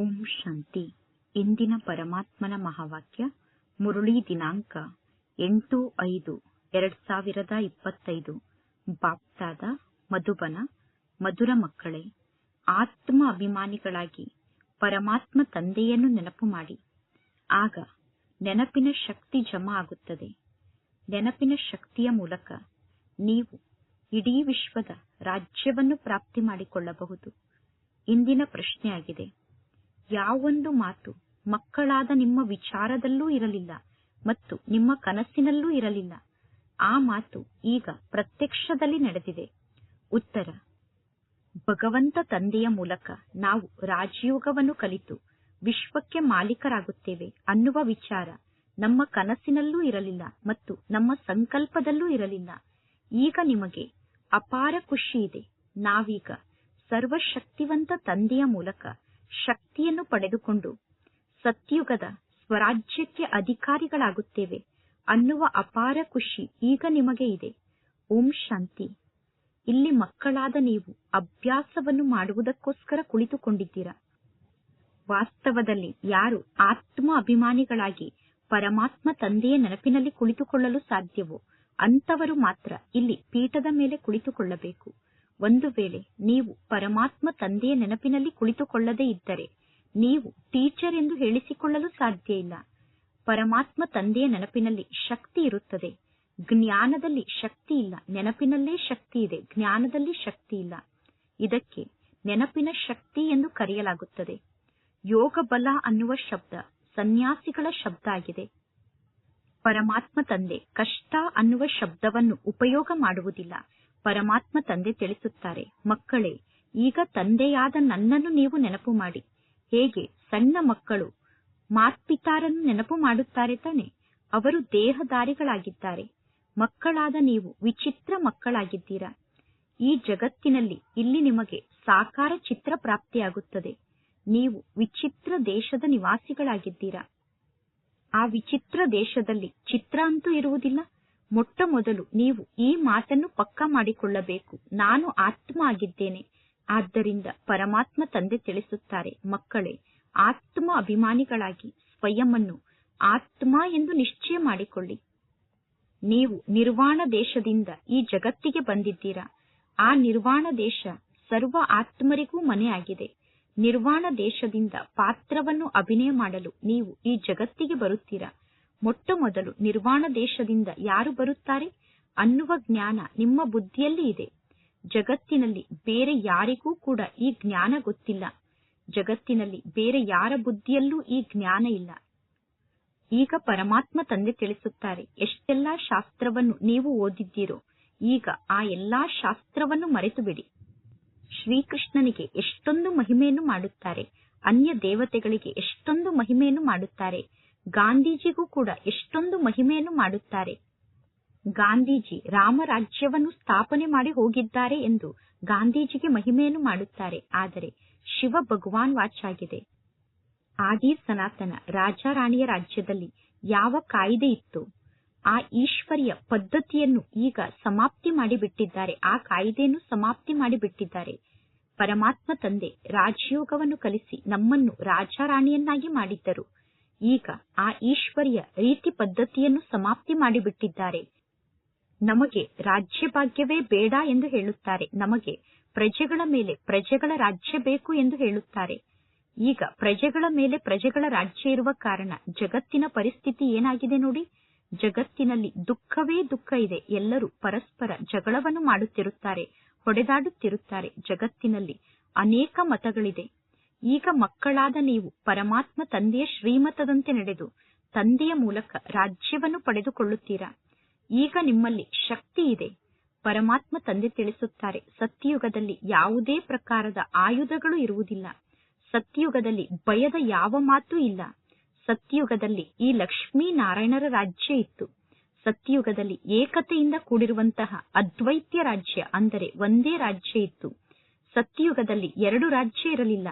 ಓಂ ಶಾಂತಿ. ಇಂದಿನ ಪರಮಾತ್ಮನ ಮಹಾವಾಕ್ಯ, ಮುರುಳಿ ದಿನಾಂಕ, ಎಂಟು ಐದು, ಎರಡ್ ಸಾವಿರದ ಇಪ್ಪತ್ತೈದು. ಬಾಪ್ತಾದ, ಮಧುಬನ, ಮಧುರ ಮಕ್ಕಳೇ, ಆತ್ಮ ಅಭಿಮಾನಿಗಳಾಗಿ ಪರಮಾತ್ಮ ತಂದೆಯನ್ನು ನೆನಪು ಮಾಡಿ. ಆಗ ನೆನಪಿನ ಶಕ್ತಿ ಜಮಾ ಆಗುತ್ತದೆ. ನೆನಪಿನ ಶಕ್ತಿಯ ಮೂಲಕ ನೀವು ಇಡೀ ವಿಶ್ವದ ರಾಜ್ಯವನ್ನು ಪ್ರಾಪ್ತಿ ಮಾಡಿಕೊಳ್ಳಬಹುದು. ಇಂದಿನ ಪ್ರಶ್ನೆಯಾಗಿದೆ ಯಾವೊಂದು ಮಾತು ಮಕ್ಕಳಾದ ನಿಮ್ಮ ವಿಚಾರದಲ್ಲೂ ಇರಲಿಲ್ಲ ಮತ್ತು ನಿಮ್ಮ ಕನಸಿನಲ್ಲೂ ಇರಲಿಲ್ಲ. ಆ ಮಾತು ಈಗ ಪ್ರತ್ಯಕ್ಷದಲ್ಲಿ ನಡೆದಿದೆ. ಉತ್ತರ, ಭಗವಂತ ತಂದೆಯ ಮೂಲಕ ನಾವು ರಾಜಯೋಗವನ್ನು ಕಲಿತು ವಿಶ್ವಕ್ಕೆ ಮಾಲೀಕರಾಗುತ್ತೇವೆ ಅನ್ನುವ ವಿಚಾರ ನಮ್ಮ ಕನಸಿನಲ್ಲೂ ಇರಲಿಲ್ಲ ಮತ್ತು ನಮ್ಮ ಸಂಕಲ್ಪದಲ್ಲೂ ಇರಲಿಲ್ಲ. ಈಗ ನಿಮಗೆ ಅಪಾರ ಖುಷಿ ಇದೆ. ನಾವೀಗ ಸರ್ವಶಕ್ತಿವಂತ ತಂದೆಯ ಮೂಲಕ ಶಕ್ತಿಯನ್ನು ಪಡೆದುಕೊಂಡು ಸತ್ಯುಗದ ಸ್ವರಾಜ್ಯಕ್ಕೆ ಅಧಿಕಾರಿಗಳಾಗುತ್ತೇವೆ ಅನ್ನುವ ಅಪಾರ ಖುಷಿ ಈಗ ನಿಮಗೆ ಇದೆ. ಓಂ ಶಾಂತಿ. ಇಲ್ಲಿ ಮಕ್ಕಳಾದ ನೀವು ಅಭ್ಯಾಸವನ್ನು ಮಾಡುವುದಕ್ಕೋಸ್ಕರ ಕುಳಿತುಕೊಂಡಿದ್ದೀರಾ? ವಾಸ್ತವದಲ್ಲಿ ಯಾರು ಆತ್ಮ ಅಭಿಮಾನಿಗಳಾಗಿ ಪರಮಾತ್ಮ ತಂದೆಯ ನೆನಪಿನಲ್ಲಿ ಕುಳಿತುಕೊಳ್ಳಲು ಸಾಧ್ಯವೋ? ಅಂತವರು ಮಾತ್ರ ಇಲ್ಲಿ ಪೀಠದ ಮೇಲೆ ಕುಳಿತುಕೊಳ್ಳಬೇಕು. ಒಂದು ವೇಳೆ ನೀವು ಪರಮಾತ್ಮ ತಂದೆಯ ನೆನಪಿನಲ್ಲಿ ಕುಳಿತುಕೊಳ್ಳದೇ ಇದ್ದರೆ ನೀವು ಟೀಚರ್ ಎಂದು ಹೇಳಿಸಿಕೊಳ್ಳಲು ಸಾಧ್ಯ ಇಲ್ಲ. ಪರಮಾತ್ಮ ತಂದೆಯ ನೆನಪಿನಲ್ಲಿ ಶಕ್ತಿ ಇರುತ್ತದೆ. ಜ್ಞಾನದಲ್ಲಿ ಶಕ್ತಿ ಇಲ್ಲ. ನೆನಪಿನಲ್ಲೇ ಶಕ್ತಿ ಇದೆ. ಜ್ಞಾನದಲ್ಲಿ ಶಕ್ತಿ ಇಲ್ಲ. ಇದಕ್ಕೆ ನೆನಪಿನ ಶಕ್ತಿ ಎಂದು ಕರೆಯಲಾಗುತ್ತದೆ. ಯೋಗ ಬಲ ಅನ್ನುವ ಶಬ್ದ ಸನ್ಯಾಸಿಗಳ ಶಬ್ದ ಆಗಿದೆ. ಪರಮಾತ್ಮ ತಂದೆ ಕಷ್ಟ ಅನ್ನುವ ಶಬ್ದವನ್ನು ಉಪಯೋಗ ಮಾಡುವುದಿಲ್ಲ. ಪರಮಾತ್ಮ ತಂದೆ ತಿಳಿಸುತ್ತಾರೆ, ಮಕ್ಕಳೇ, ಈಗ ತಂದೆಯಾದ ನನ್ನನ್ನು ನೀವು ನೆನಪು ಮಾಡಿ. ಹೇಗೆ? ಸಣ್ಣ ಮಕ್ಕಳು ಮಾತ್ಪಿತಾರನ್ನು ನೆನಪು ಮಾಡುತ್ತಾರೆ ತಾನೆ? ಅವರು ದೇಹದಾರಿಗಳಾಗಿದ್ದಾರೆ ಮಕ್ಕಳಾದ ನೀವು ವಿಚಿತ್ರ ಮಕ್ಕಳಾಗಿದ್ದೀರಾ? ಈ ಜಗತ್ತಿನಲ್ಲಿ ಇಲ್ಲಿ ನಿಮಗೆ ಸಾಕಾರ ಚಿತ್ರ ಪ್ರಾಪ್ತಿಯಾಗುತ್ತದೆ. ನೀವು ವಿಚಿತ್ರ ದೇಶದ ನಿವಾಸಿಗಳಾಗಿದ್ದೀರಾ? ಆ ವಿಚಿತ್ರ ದೇಶದಲ್ಲಿ ಚಿತ್ರ ಅಂತೂ ಇರುವುದಿಲ್ಲ. ಮೊಟ್ಟ ಮೊದಲು ನೀವು ಈ ಮಾತನ್ನು ಪಕ್ಕಾ ಮಾಡಿಕೊಳ್ಳಬೇಕು. ನಾನು ಆತ್ಮ ಆಗಿದ್ದೇನೆ ಆದ್ದರಿಂದ ಪರಮಾತ್ಮ ತಂದೆ ತಿಳಿಸುತ್ತಾರೆ, ಮಕ್ಕಳೇ, ಆತ್ಮ ಅಭಿಮಾನಿಗಳಾಗಿ ಸ್ವಯಂ ಆತ್ಮ ಎಂದು ನಿಶ್ಚಯ ಮಾಡಿಕೊಳ್ಳಿ. ನೀವು ನಿರ್ವಾಣ ದೇಶದಿಂದ ಈ ಜಗತ್ತಿಗೆ ಬಂದಿದ್ದೀರಾ? ಆ ನಿರ್ವಾಣ ದೇಶ ಸರ್ವ ಆತ್ಮರಿಗೂ ಮನೆಯಾಗಿದೆ. ನಿರ್ವಾಣ ದೇಶದಿಂದ ಪಾತ್ರವನ್ನು ಅಭಿನಯ ಮಾಡಲು ನೀವು ಈ ಜಗತ್ತಿಗೆ ಬರುತ್ತೀರಾ? ಮೊಟ್ಟ ಮೊದಲು ನಿರ್ವಾಣ ದೇಶದಿಂದ ಯಾರು ಬರುತ್ತಾರೆ? ಅನ್ನುವ ಜ್ಞಾನ ನಿಮ್ಮ ಬುದ್ಧಿಯಲ್ಲಿ ಇದೆ. ಜಗತ್ತಿನಲ್ಲಿ ಬೇರೆ ಯಾರಿಗೂ ಕೂಡ ಈ ಜ್ಞಾನ ಗೊತ್ತಿಲ್ಲ. ಜಗತ್ತಿನಲ್ಲಿ ಬೇರೆ ಯಾರ ಬುದ್ಧಿಯಲ್ಲೂ ಈ ಜ್ಞಾನ ಇಲ್ಲ. ಈಗ ಪರಮಾತ್ಮ ತಂದೆ ತಿಳಿಸುತ್ತಾರೆ, ಎಷ್ಟೆಲ್ಲಾ ಶಾಸ್ತ್ರವನ್ನು ನೀವು ಓದಿದ್ದೀರೋ, ಈಗ ಆ ಎಲ್ಲಾ ಶಾಸ್ತ್ರವನ್ನು ಮರೆತು ಬಿಡಿ ಶ್ರೀಕೃಷ್ಣನಿಗೆ ಎಷ್ಟೊಂದು ಮಹಿಮೆಯನ್ನು ಮಾಡುತ್ತಾರೆ ಅನ್ಯ ದೇವತೆಗಳಿಗೆ ಎಷ್ಟೊಂದು ಮಹಿಮೆಯನ್ನು ಮಾಡುತ್ತಾರೆ. ಗಾಂಧೀಜಿಗೂ ಕೂಡ ಎಷ್ಟೊಂದು ಮಹಿಮೆಯನ್ನು ಮಾಡುತ್ತಾರೆ. ಗಾಂಧೀಜಿ ರಾಮರಾಜ್ಯವನ್ನು ಸ್ಥಾಪನೆ ಮಾಡಿ ಹೋಗಿದ್ದಾರೆ ಎಂದು ಗಾಂಧೀಜಿಗೆ ಮಹಿಮೆಯನ್ನು ಮಾಡುತ್ತಾರೆ. ಆದರೆ ಶಿವ ಭಗವಾನ್ ವಾಚಾಗಿದೆ ಆದಿ ಸನಾತನ ರಾಜಾರಾಣಿಯ ರಾಜ್ಯದಲ್ಲಿ ಯಾವ ಕಾಯ್ದೆ ಇತ್ತು, ಆ ಈಶ್ವರಿಯ ಪದ್ಧತಿಯನ್ನು ಈಗ ಸಮಾಪ್ತಿ ಮಾಡಿಬಿಟ್ಟಿದ್ದಾರೆ. ಆ ಕಾಯ್ದೆಯನ್ನು ಸಮಾಪ್ತಿ ಮಾಡಿಬಿಟ್ಟಿದ್ದಾರೆ. ಪರಮಾತ್ಮ ತಂದೆ ರಾಜಯೋಗವನ್ನು ಕಲಿಸಿ ನಮ್ಮನ್ನು ರಾಜಾರಾಣಿಯನ್ನಾಗಿ ಮಾಡಿದ್ದರು. ಈಗ ಆ ಈಶ್ವರ್ಯ ರೀತಿ ಪದ್ಧತಿಯನ್ನು ಸಮಾಪ್ತಿ ಮಾಡಿಬಿಟ್ಟಿದ್ದಾರೆ. ನಮಗೆ ರಾಜ್ಯ ಭಾಗ್ಯವೇ ಬೇಡ ಎಂದು ಹೇಳುತ್ತಾರೆ. ನಮಗೆ ಪ್ರಜೆಗಳ ಮೇಲೆ ಪ್ರಜೆಗಳ ರಾಜ್ಯ ಬೇಕು ಎಂದು ಹೇಳುತ್ತಾರೆ. ಈಗ ಪ್ರಜೆಗಳ ಮೇಲೆ ಪ್ರಜೆಗಳ ರಾಜ್ಯ ಇರುವ ಕಾರಣ ಜಗತ್ತಿನ ಪರಿಸ್ಥಿತಿ ಏನಾಗಿದೆ ನೋಡಿ. ಜಗತ್ತಿನಲ್ಲಿ ದುಃಖವೇ ದುಃಖ ಇದೆ. ಎಲ್ಲರೂ ಪರಸ್ಪರ ಜಗಳವನ್ನು ಮಾಡುತ್ತಿರುತ್ತಾರೆ, ಹೊಡೆದಾಡುತ್ತಿರುತ್ತಾರೆ. ಜಗತ್ತಿನಲ್ಲಿ ಅನೇಕ ಮತಗಳಿದೆ. ಈಗ ಮಕ್ಕಳಾದ ನೀವು ಪರಮಾತ್ಮ ತಂದೆಯ ಶ್ರೀಮತದಂತೆ ನಡೆದು ತಂದೆಯ ಮೂಲಕ ರಾಜ್ಯವನ್ನು ಪಡೆದುಕೊಳ್ಳುತ್ತೀರಾ? ಈಗ ನಿಮ್ಮಲ್ಲಿ ಶಕ್ತಿ ಇದೆ. ಪರಮಾತ್ಮ ತಂದೆ ತಿಳಿಸುತ್ತಾರೆ, ಸತ್ಯಯುಗದಲ್ಲಿ ಯಾವುದೇ ಪ್ರಕಾರದ ಆಯುಧಗಳು ಇರುವುದಿಲ್ಲ. ಸತ್ಯಯುಗದಲ್ಲಿ ಭಯದ ಯಾವ ಮಾತು ಇಲ್ಲ. ಸತ್ಯಯುಗದಲ್ಲಿ ಈ ಲಕ್ಷ್ಮೀ ನಾರಾಯಣರ ರಾಜ್ಯ ಇತ್ತು. ಸತ್ಯಯುಗದಲ್ಲಿ ಏಕತೆಯಿಂದ ಕೂಡಿರುವಂತಹ ಅದ್ವೈತ್ಯ ರಾಜ್ಯ ಅಂದರೆ ಒಂದೇ ರಾಜ್ಯ ಇತ್ತು. ಸತ್ಯಯುಗದಲ್ಲಿ ಎರಡು ರಾಜ್ಯ ಇರಲಿಲ್ಲ.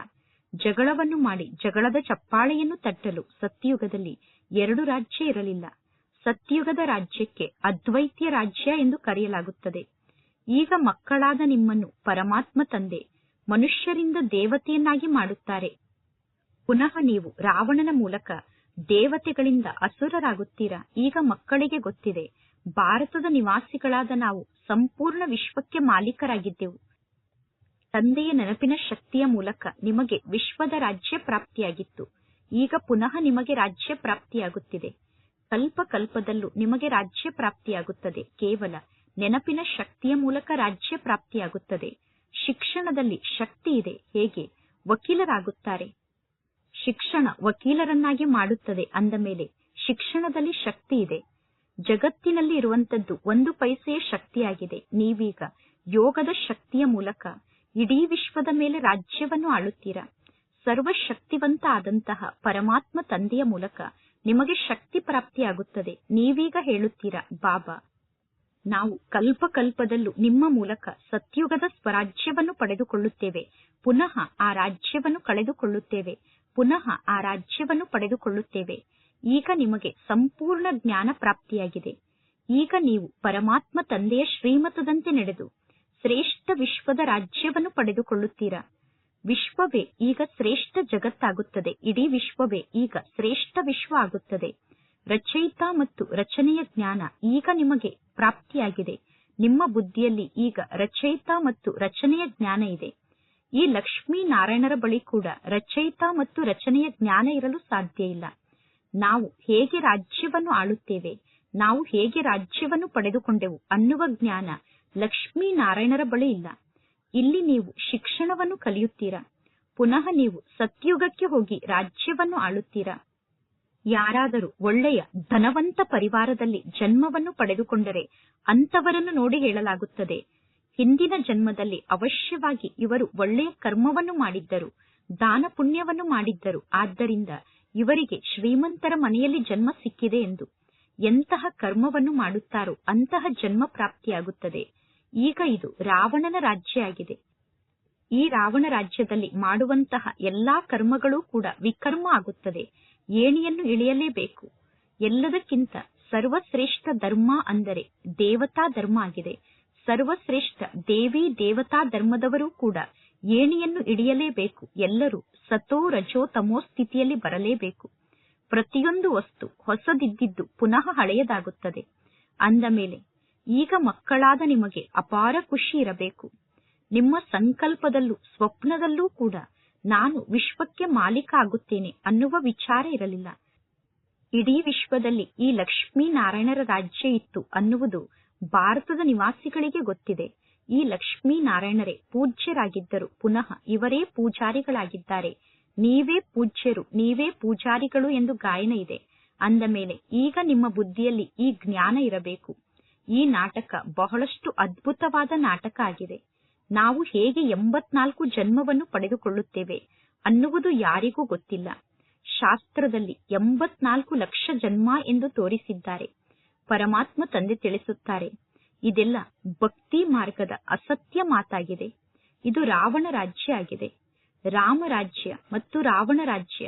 ಜಗಳವನ್ನು ಮಾಡಿ ಜಗಳದ ಚಪ್ಪಾಳೆಯನ್ನು ತಟ್ಟಲು ಸತ್ಯಯುಗದಲ್ಲಿ ಎರಡು ರಾಜ್ಯ ಇರಲಿಲ್ಲ. ಸತ್ಯಯುಗದ ರಾಜ್ಯಕ್ಕೆ ಅದ್ವೈತ್ಯ ರಾಜ್ಯ ಎಂದು ಕರೆಯಲಾಗುತ್ತದೆ. ಈಗ ಮಕ್ಕಳಾದ ನಿಮ್ಮನ್ನು ಪರಮಾತ್ಮ ತಂದೆ, ಮನುಷ್ಯರಿಂದ ದೇವತೆಯನ್ನಾಗಿ ಮಾಡುತ್ತಾರೆ. ಪುನಃ ನೀವು ರಾವಣನ ಮೂಲಕ ದೇವತೆಗಳಿಂದ ಅಸುರರಾಗುತ್ತೀರಾ? ಈಗ ಮಕ್ಕಳಿಗೆ ಗೊತ್ತಿದೆ. ಭಾರತದ ನಿವಾಸಿಗಳಾದ ನಾವು ಸಂಪೂರ್ಣ ವಿಶ್ವಕ್ಕೆ ಮಾಲೀಕರಾಗಿದ್ದೆವು. ತಂದೆಯ ನೆನಪಿನ ಶಕ್ತಿಯ ಮೂಲಕ ನಿಮಗೆ ವಿಶ್ವದ ರಾಜ್ಯ ಪ್ರಾಪ್ತಿಯಾಗಿತ್ತು. ಈಗ ಪುನಃ ನಿಮಗೆ ರಾಜ್ಯ ಪ್ರಾಪ್ತಿಯಾಗುತ್ತಿದೆ. ಕಲ್ಪ ಕಲ್ಪದಲ್ಲೂ ನಿಮಗೆ ರಾಜ್ಯ ಪ್ರಾಪ್ತಿಯಾಗುತ್ತದೆ. ಕೇವಲ ನೆನಪಿನ ಶಕ್ತಿಯ ಮೂಲಕ ರಾಜ್ಯ ಪ್ರಾಪ್ತಿಯಾಗುತ್ತದೆ. ಶಿಕ್ಷಣದಲ್ಲಿ ಶಕ್ತಿ ಇದೆ. ಹೇಗೆ? ವಕೀಲರಾಗುತ್ತಾರೆ. ಶಿಕ್ಷಣ ವಕೀಲರನ್ನಾಗಿ ಮಾಡುತ್ತದೆ ಅಂದ ಮೇಲೆ ಶಿಕ್ಷಣದಲ್ಲಿ ಶಕ್ತಿ ಇದೆ. ಜಗತ್ತಿನಲ್ಲಿ ಇರುವಂತದ್ದು ಒಂದು ಪೈಸೆಯ ಶಕ್ತಿಯಾಗಿದೆ. ನೀವೀಗ ಯೋಗದ ಶಕ್ತಿಯ ಮೂಲಕ ಇಡೀ ವಿಶ್ವದ ಮೇಲೆ ರಾಜ್ಯವನ್ನು ಆಳುತ್ತೀರಾ? ಸರ್ವಶಕ್ತಿವಂತ ಆದಂತಹ ಪರಮಾತ್ಮ ತಂದೆಯ ಮೂಲಕ ನಿಮಗೆ ಶಕ್ತಿ ಪ್ರಾಪ್ತಿಯಾಗುತ್ತದೆ. ನೀವೀಗ ಹೇಳುತ್ತೀರಾ, ಬಾಬಾ, ನಾವು ಕಲ್ಪ ಕಲ್ಪದಲ್ಲೂ ನಿಮ್ಮ ಮೂಲಕ ಸತ್ಯುಗದ ಸ್ವರಾಜ್ಯವನ್ನು ಪಡೆದುಕೊಳ್ಳುತ್ತೇವೆ. ಪುನಃ ಆ ರಾಜ್ಯವನ್ನು ಕಳೆದುಕೊಳ್ಳುತ್ತೇವೆ. ಪುನಃ ಆ ರಾಜ್ಯವನ್ನು ಪಡೆದುಕೊಳ್ಳುತ್ತೇವೆ. ಈಗ ನಿಮಗೆ ಸಂಪೂರ್ಣ ಜ್ಞಾನ ಪ್ರಾಪ್ತಿಯಾಗಿದೆ. ಈಗ ನೀವು ಪರಮಾತ್ಮ ತಂದೆಯ ಶ್ರೀಮತದಂತೆ ನಡೆದು ಶ್ರೇಷ್ಠ ವಿಶ್ವದ ರಾಜ್ಯವನ್ನು ಪಡೆದುಕೊಳ್ಳುತ್ತೀರಾ? ವಿಶ್ವವೇ ಈಗ ಶ್ರೇಷ್ಠ ಜಗತ್ತಾಗುತ್ತದೆ. ಇಡೀ ವಿಶ್ವವೇ ಈಗ ಶ್ರೇಷ್ಠ ವಿಶ್ವ ಆಗುತ್ತದೆ. ರಚಯಿತ ಮತ್ತು ರಚನೆಯ ಜ್ಞಾನ ಈಗ ನಿಮಗೆ ಪ್ರಾಪ್ತಿಯಾಗಿದೆ. ನಿಮ್ಮ ಬುದ್ಧಿಯಲ್ಲಿ ಈಗ ರಚಯಿತ ಮತ್ತು ರಚನೆಯ ಜ್ಞಾನ ಇದೆ. ಈ ಲಕ್ಷ್ಮೀ ನಾರಾಯಣರ ಬಳಿ ಕೂಡ ರಚಯಿತ ಮತ್ತು ರಚನೆಯ ಜ್ಞಾನ ಇರಲು ಸಾಧ್ಯ ಇಲ್ಲ. ನಾವು ಹೇಗೆ ರಾಜ್ಯವನ್ನು ಆಳುತ್ತೇವೆ? ನಾವು ಹೇಗೆ ರಾಜ್ಯವನ್ನು ಪಡೆದುಕೊಂಡೆವು ಅನ್ನುವ ಜ್ಞಾನ ಲಕ್ಷ್ಮೀ ನಾರಾಯಣರ ಬಳಿ ಇಲ್ಲ. ಇಲ್ಲಿ ನೀವು ಶಿಕ್ಷಣವನ್ನು ಕಲಿಯುತ್ತೀರಾ. ಪುನಃ ನೀವು ಸತ್ಯುಗಕ್ಕೆ ಹೋಗಿ ರಾಜ್ಯವನ್ನು ಆಳುತ್ತೀರಾ. ಯಾರಾದರೂ ಒಳ್ಳೆಯ ಧನವಂತ ಪರಿವಾರದಲ್ಲಿ ಜನ್ಮವನ್ನು ಪಡೆದುಕೊಂಡರೆ ಅಂತವರನ್ನು ನೋಡಿ ಹೇಳಲಾಗುತ್ತದೆ. ಹಿಂದಿನ ಜನ್ಮದಲ್ಲಿ ಅವಶ್ಯವಾಗಿ ಇವರು ಒಳ್ಳೆಯ ಕರ್ಮವನ್ನು ಮಾಡಿದ್ದರು, ದಾನ ಪುಣ್ಯವನ್ನು ಮಾಡಿದ್ದರು. ಆದ್ದರಿಂದ ಇವರಿಗೆ ಶ್ರೀಮಂತರ ಮನೆಯಲ್ಲಿ ಜನ್ಮ ಸಿಕ್ಕಿದೆ ಎಂದು ಎಂತಹ ಕರ್ಮವನ್ನು ಮಾಡುತ್ತಾರೋ ಅಂತಹ ಜನ್ಮ ಪ್ರಾಪ್ತಿಯಾಗುತ್ತದೆ. ಈಗ ಇದು ರಾವಣನ ರಾಜ್ಯ ಆಗಿದೆ ಈ ರಾವಣ ರಾಜ್ಯದಲ್ಲಿ ಮಾಡುವಂತಹ ಎಲ್ಲಾ ಕರ್ಮಗಳೂ ಕೂಡ ವಿಕರ್ಮ ಆಗುತ್ತದೆ. ಏಣಿಯನ್ನು ಇಳಿಯಲೇಬೇಕು. ಎಲ್ಲದಕ್ಕಿಂತ ಸರ್ವಶ್ರೇಷ್ಠ ಧರ್ಮ ಅಂದರೆ ದೇವತಾ ಧರ್ಮ ಆಗಿದೆ. ಸರ್ವಶ್ರೇಷ್ಠ ದೇವಿ ದೇವತಾ ಧರ್ಮದವರು ಕೂಡ ಏಣಿಯನ್ನು ಇಳಿಯಲೇಬೇಕು. ಎಲ್ಲರೂ ಸತೋ ರಜೋ ತಮೋ ಸ್ಥಿತಿಯಲ್ಲಿ ಬರಲೇಬೇಕು. ಪ್ರತಿಯೊಂದು ವಸ್ತು ಹೊಸದಿದ್ದಿದ್ದು ಪುನಃ ಹಳೆಯದಾಗುತ್ತದೆ. ಅಂದ ಮೇಲೆ ಈಗ ಮಕ್ಕಳಾದ ನಿಮಗೆ ಅಪಾರ ಖುಷಿ ಇರಬೇಕು. ನಿಮ್ಮ ಸಂಕಲ್ಪದಲ್ಲೂ ಸ್ವಪ್ನದಲ್ಲೂ ಕೂಡ ನಾನು ವಿಶ್ವಕ್ಕೆ ಮಾಲೀಕ ಆಗುತ್ತೇನೆ ಅನ್ನುವ ವಿಚಾರ ಇರಲಿಲ್ಲ. ಇಡೀ ವಿಶ್ವದಲ್ಲಿ ಈ ಲಕ್ಷ್ಮೀ ನಾರಾಯಣರ ರಾಜ್ಯ ಇತ್ತು ಅನ್ನುವುದು ಭಾರತದ ನಿವಾಸಿಗಳಿಗೆ ಗೊತ್ತಿದೆ. ಈ ಲಕ್ಷ್ಮೀ ನಾರಾಯಣರೇ ಪೂಜ್ಯರಾಗಿದ್ದರು. ಪುನಃ ಇವರೇ ಪೂಜಾರಿಗಳಾಗಿದ್ದಾರೆ. ನೀವೇ ಪೂಜ್ಯರು, ನೀವೇ ಪೂಜಾರಿಗಳು ಎಂದು ಗಾಯನ ಇದೆ. ಅಂದ ಮೇಲೆ ಈಗ ನಿಮ್ಮ ಬುದ್ಧಿಯಲ್ಲಿ ಈ ಜ್ಞಾನ ಇರಬೇಕು. ಈ ನಾಟಕ ಬಹಳಷ್ಟು ಅದ್ಭುತವಾದ ನಾಟಕ ಆಗಿದೆ. ನಾವು ಹೇಗೆ ಎಂಬತ್ನಾಲ್ಕು ಜನ್ಮವನ್ನು ಪಡೆದುಕೊಳ್ಳುತ್ತೇವೆ ಅನ್ನುವುದು ಯಾರಿಗೂ ಗೊತ್ತಿಲ್ಲ. ಶಾಸ್ತ್ರದಲ್ಲಿ ಎಂಬತ್ನಾಲ್ಕು ಲಕ್ಷ ಜನ್ಮ ಎಂದು ತೋರಿಸಿದ್ದಾರೆ. ಪರಮಾತ್ಮ ತಂದೆ ತಿಳಿಸುತ್ತಾರೆ, ಇದೆಲ್ಲ ಭಕ್ತಿ ಮಾರ್ಗದ ಅಸತ್ಯ ಮಾತಾಗಿದೆ. ಇದು ರಾವಣ ರಾಜ್ಯ ಆಗಿದೆ. ರಾಮ ರಾಜ್ಯ ಮತ್ತು ರಾವಣ ರಾಜ್ಯ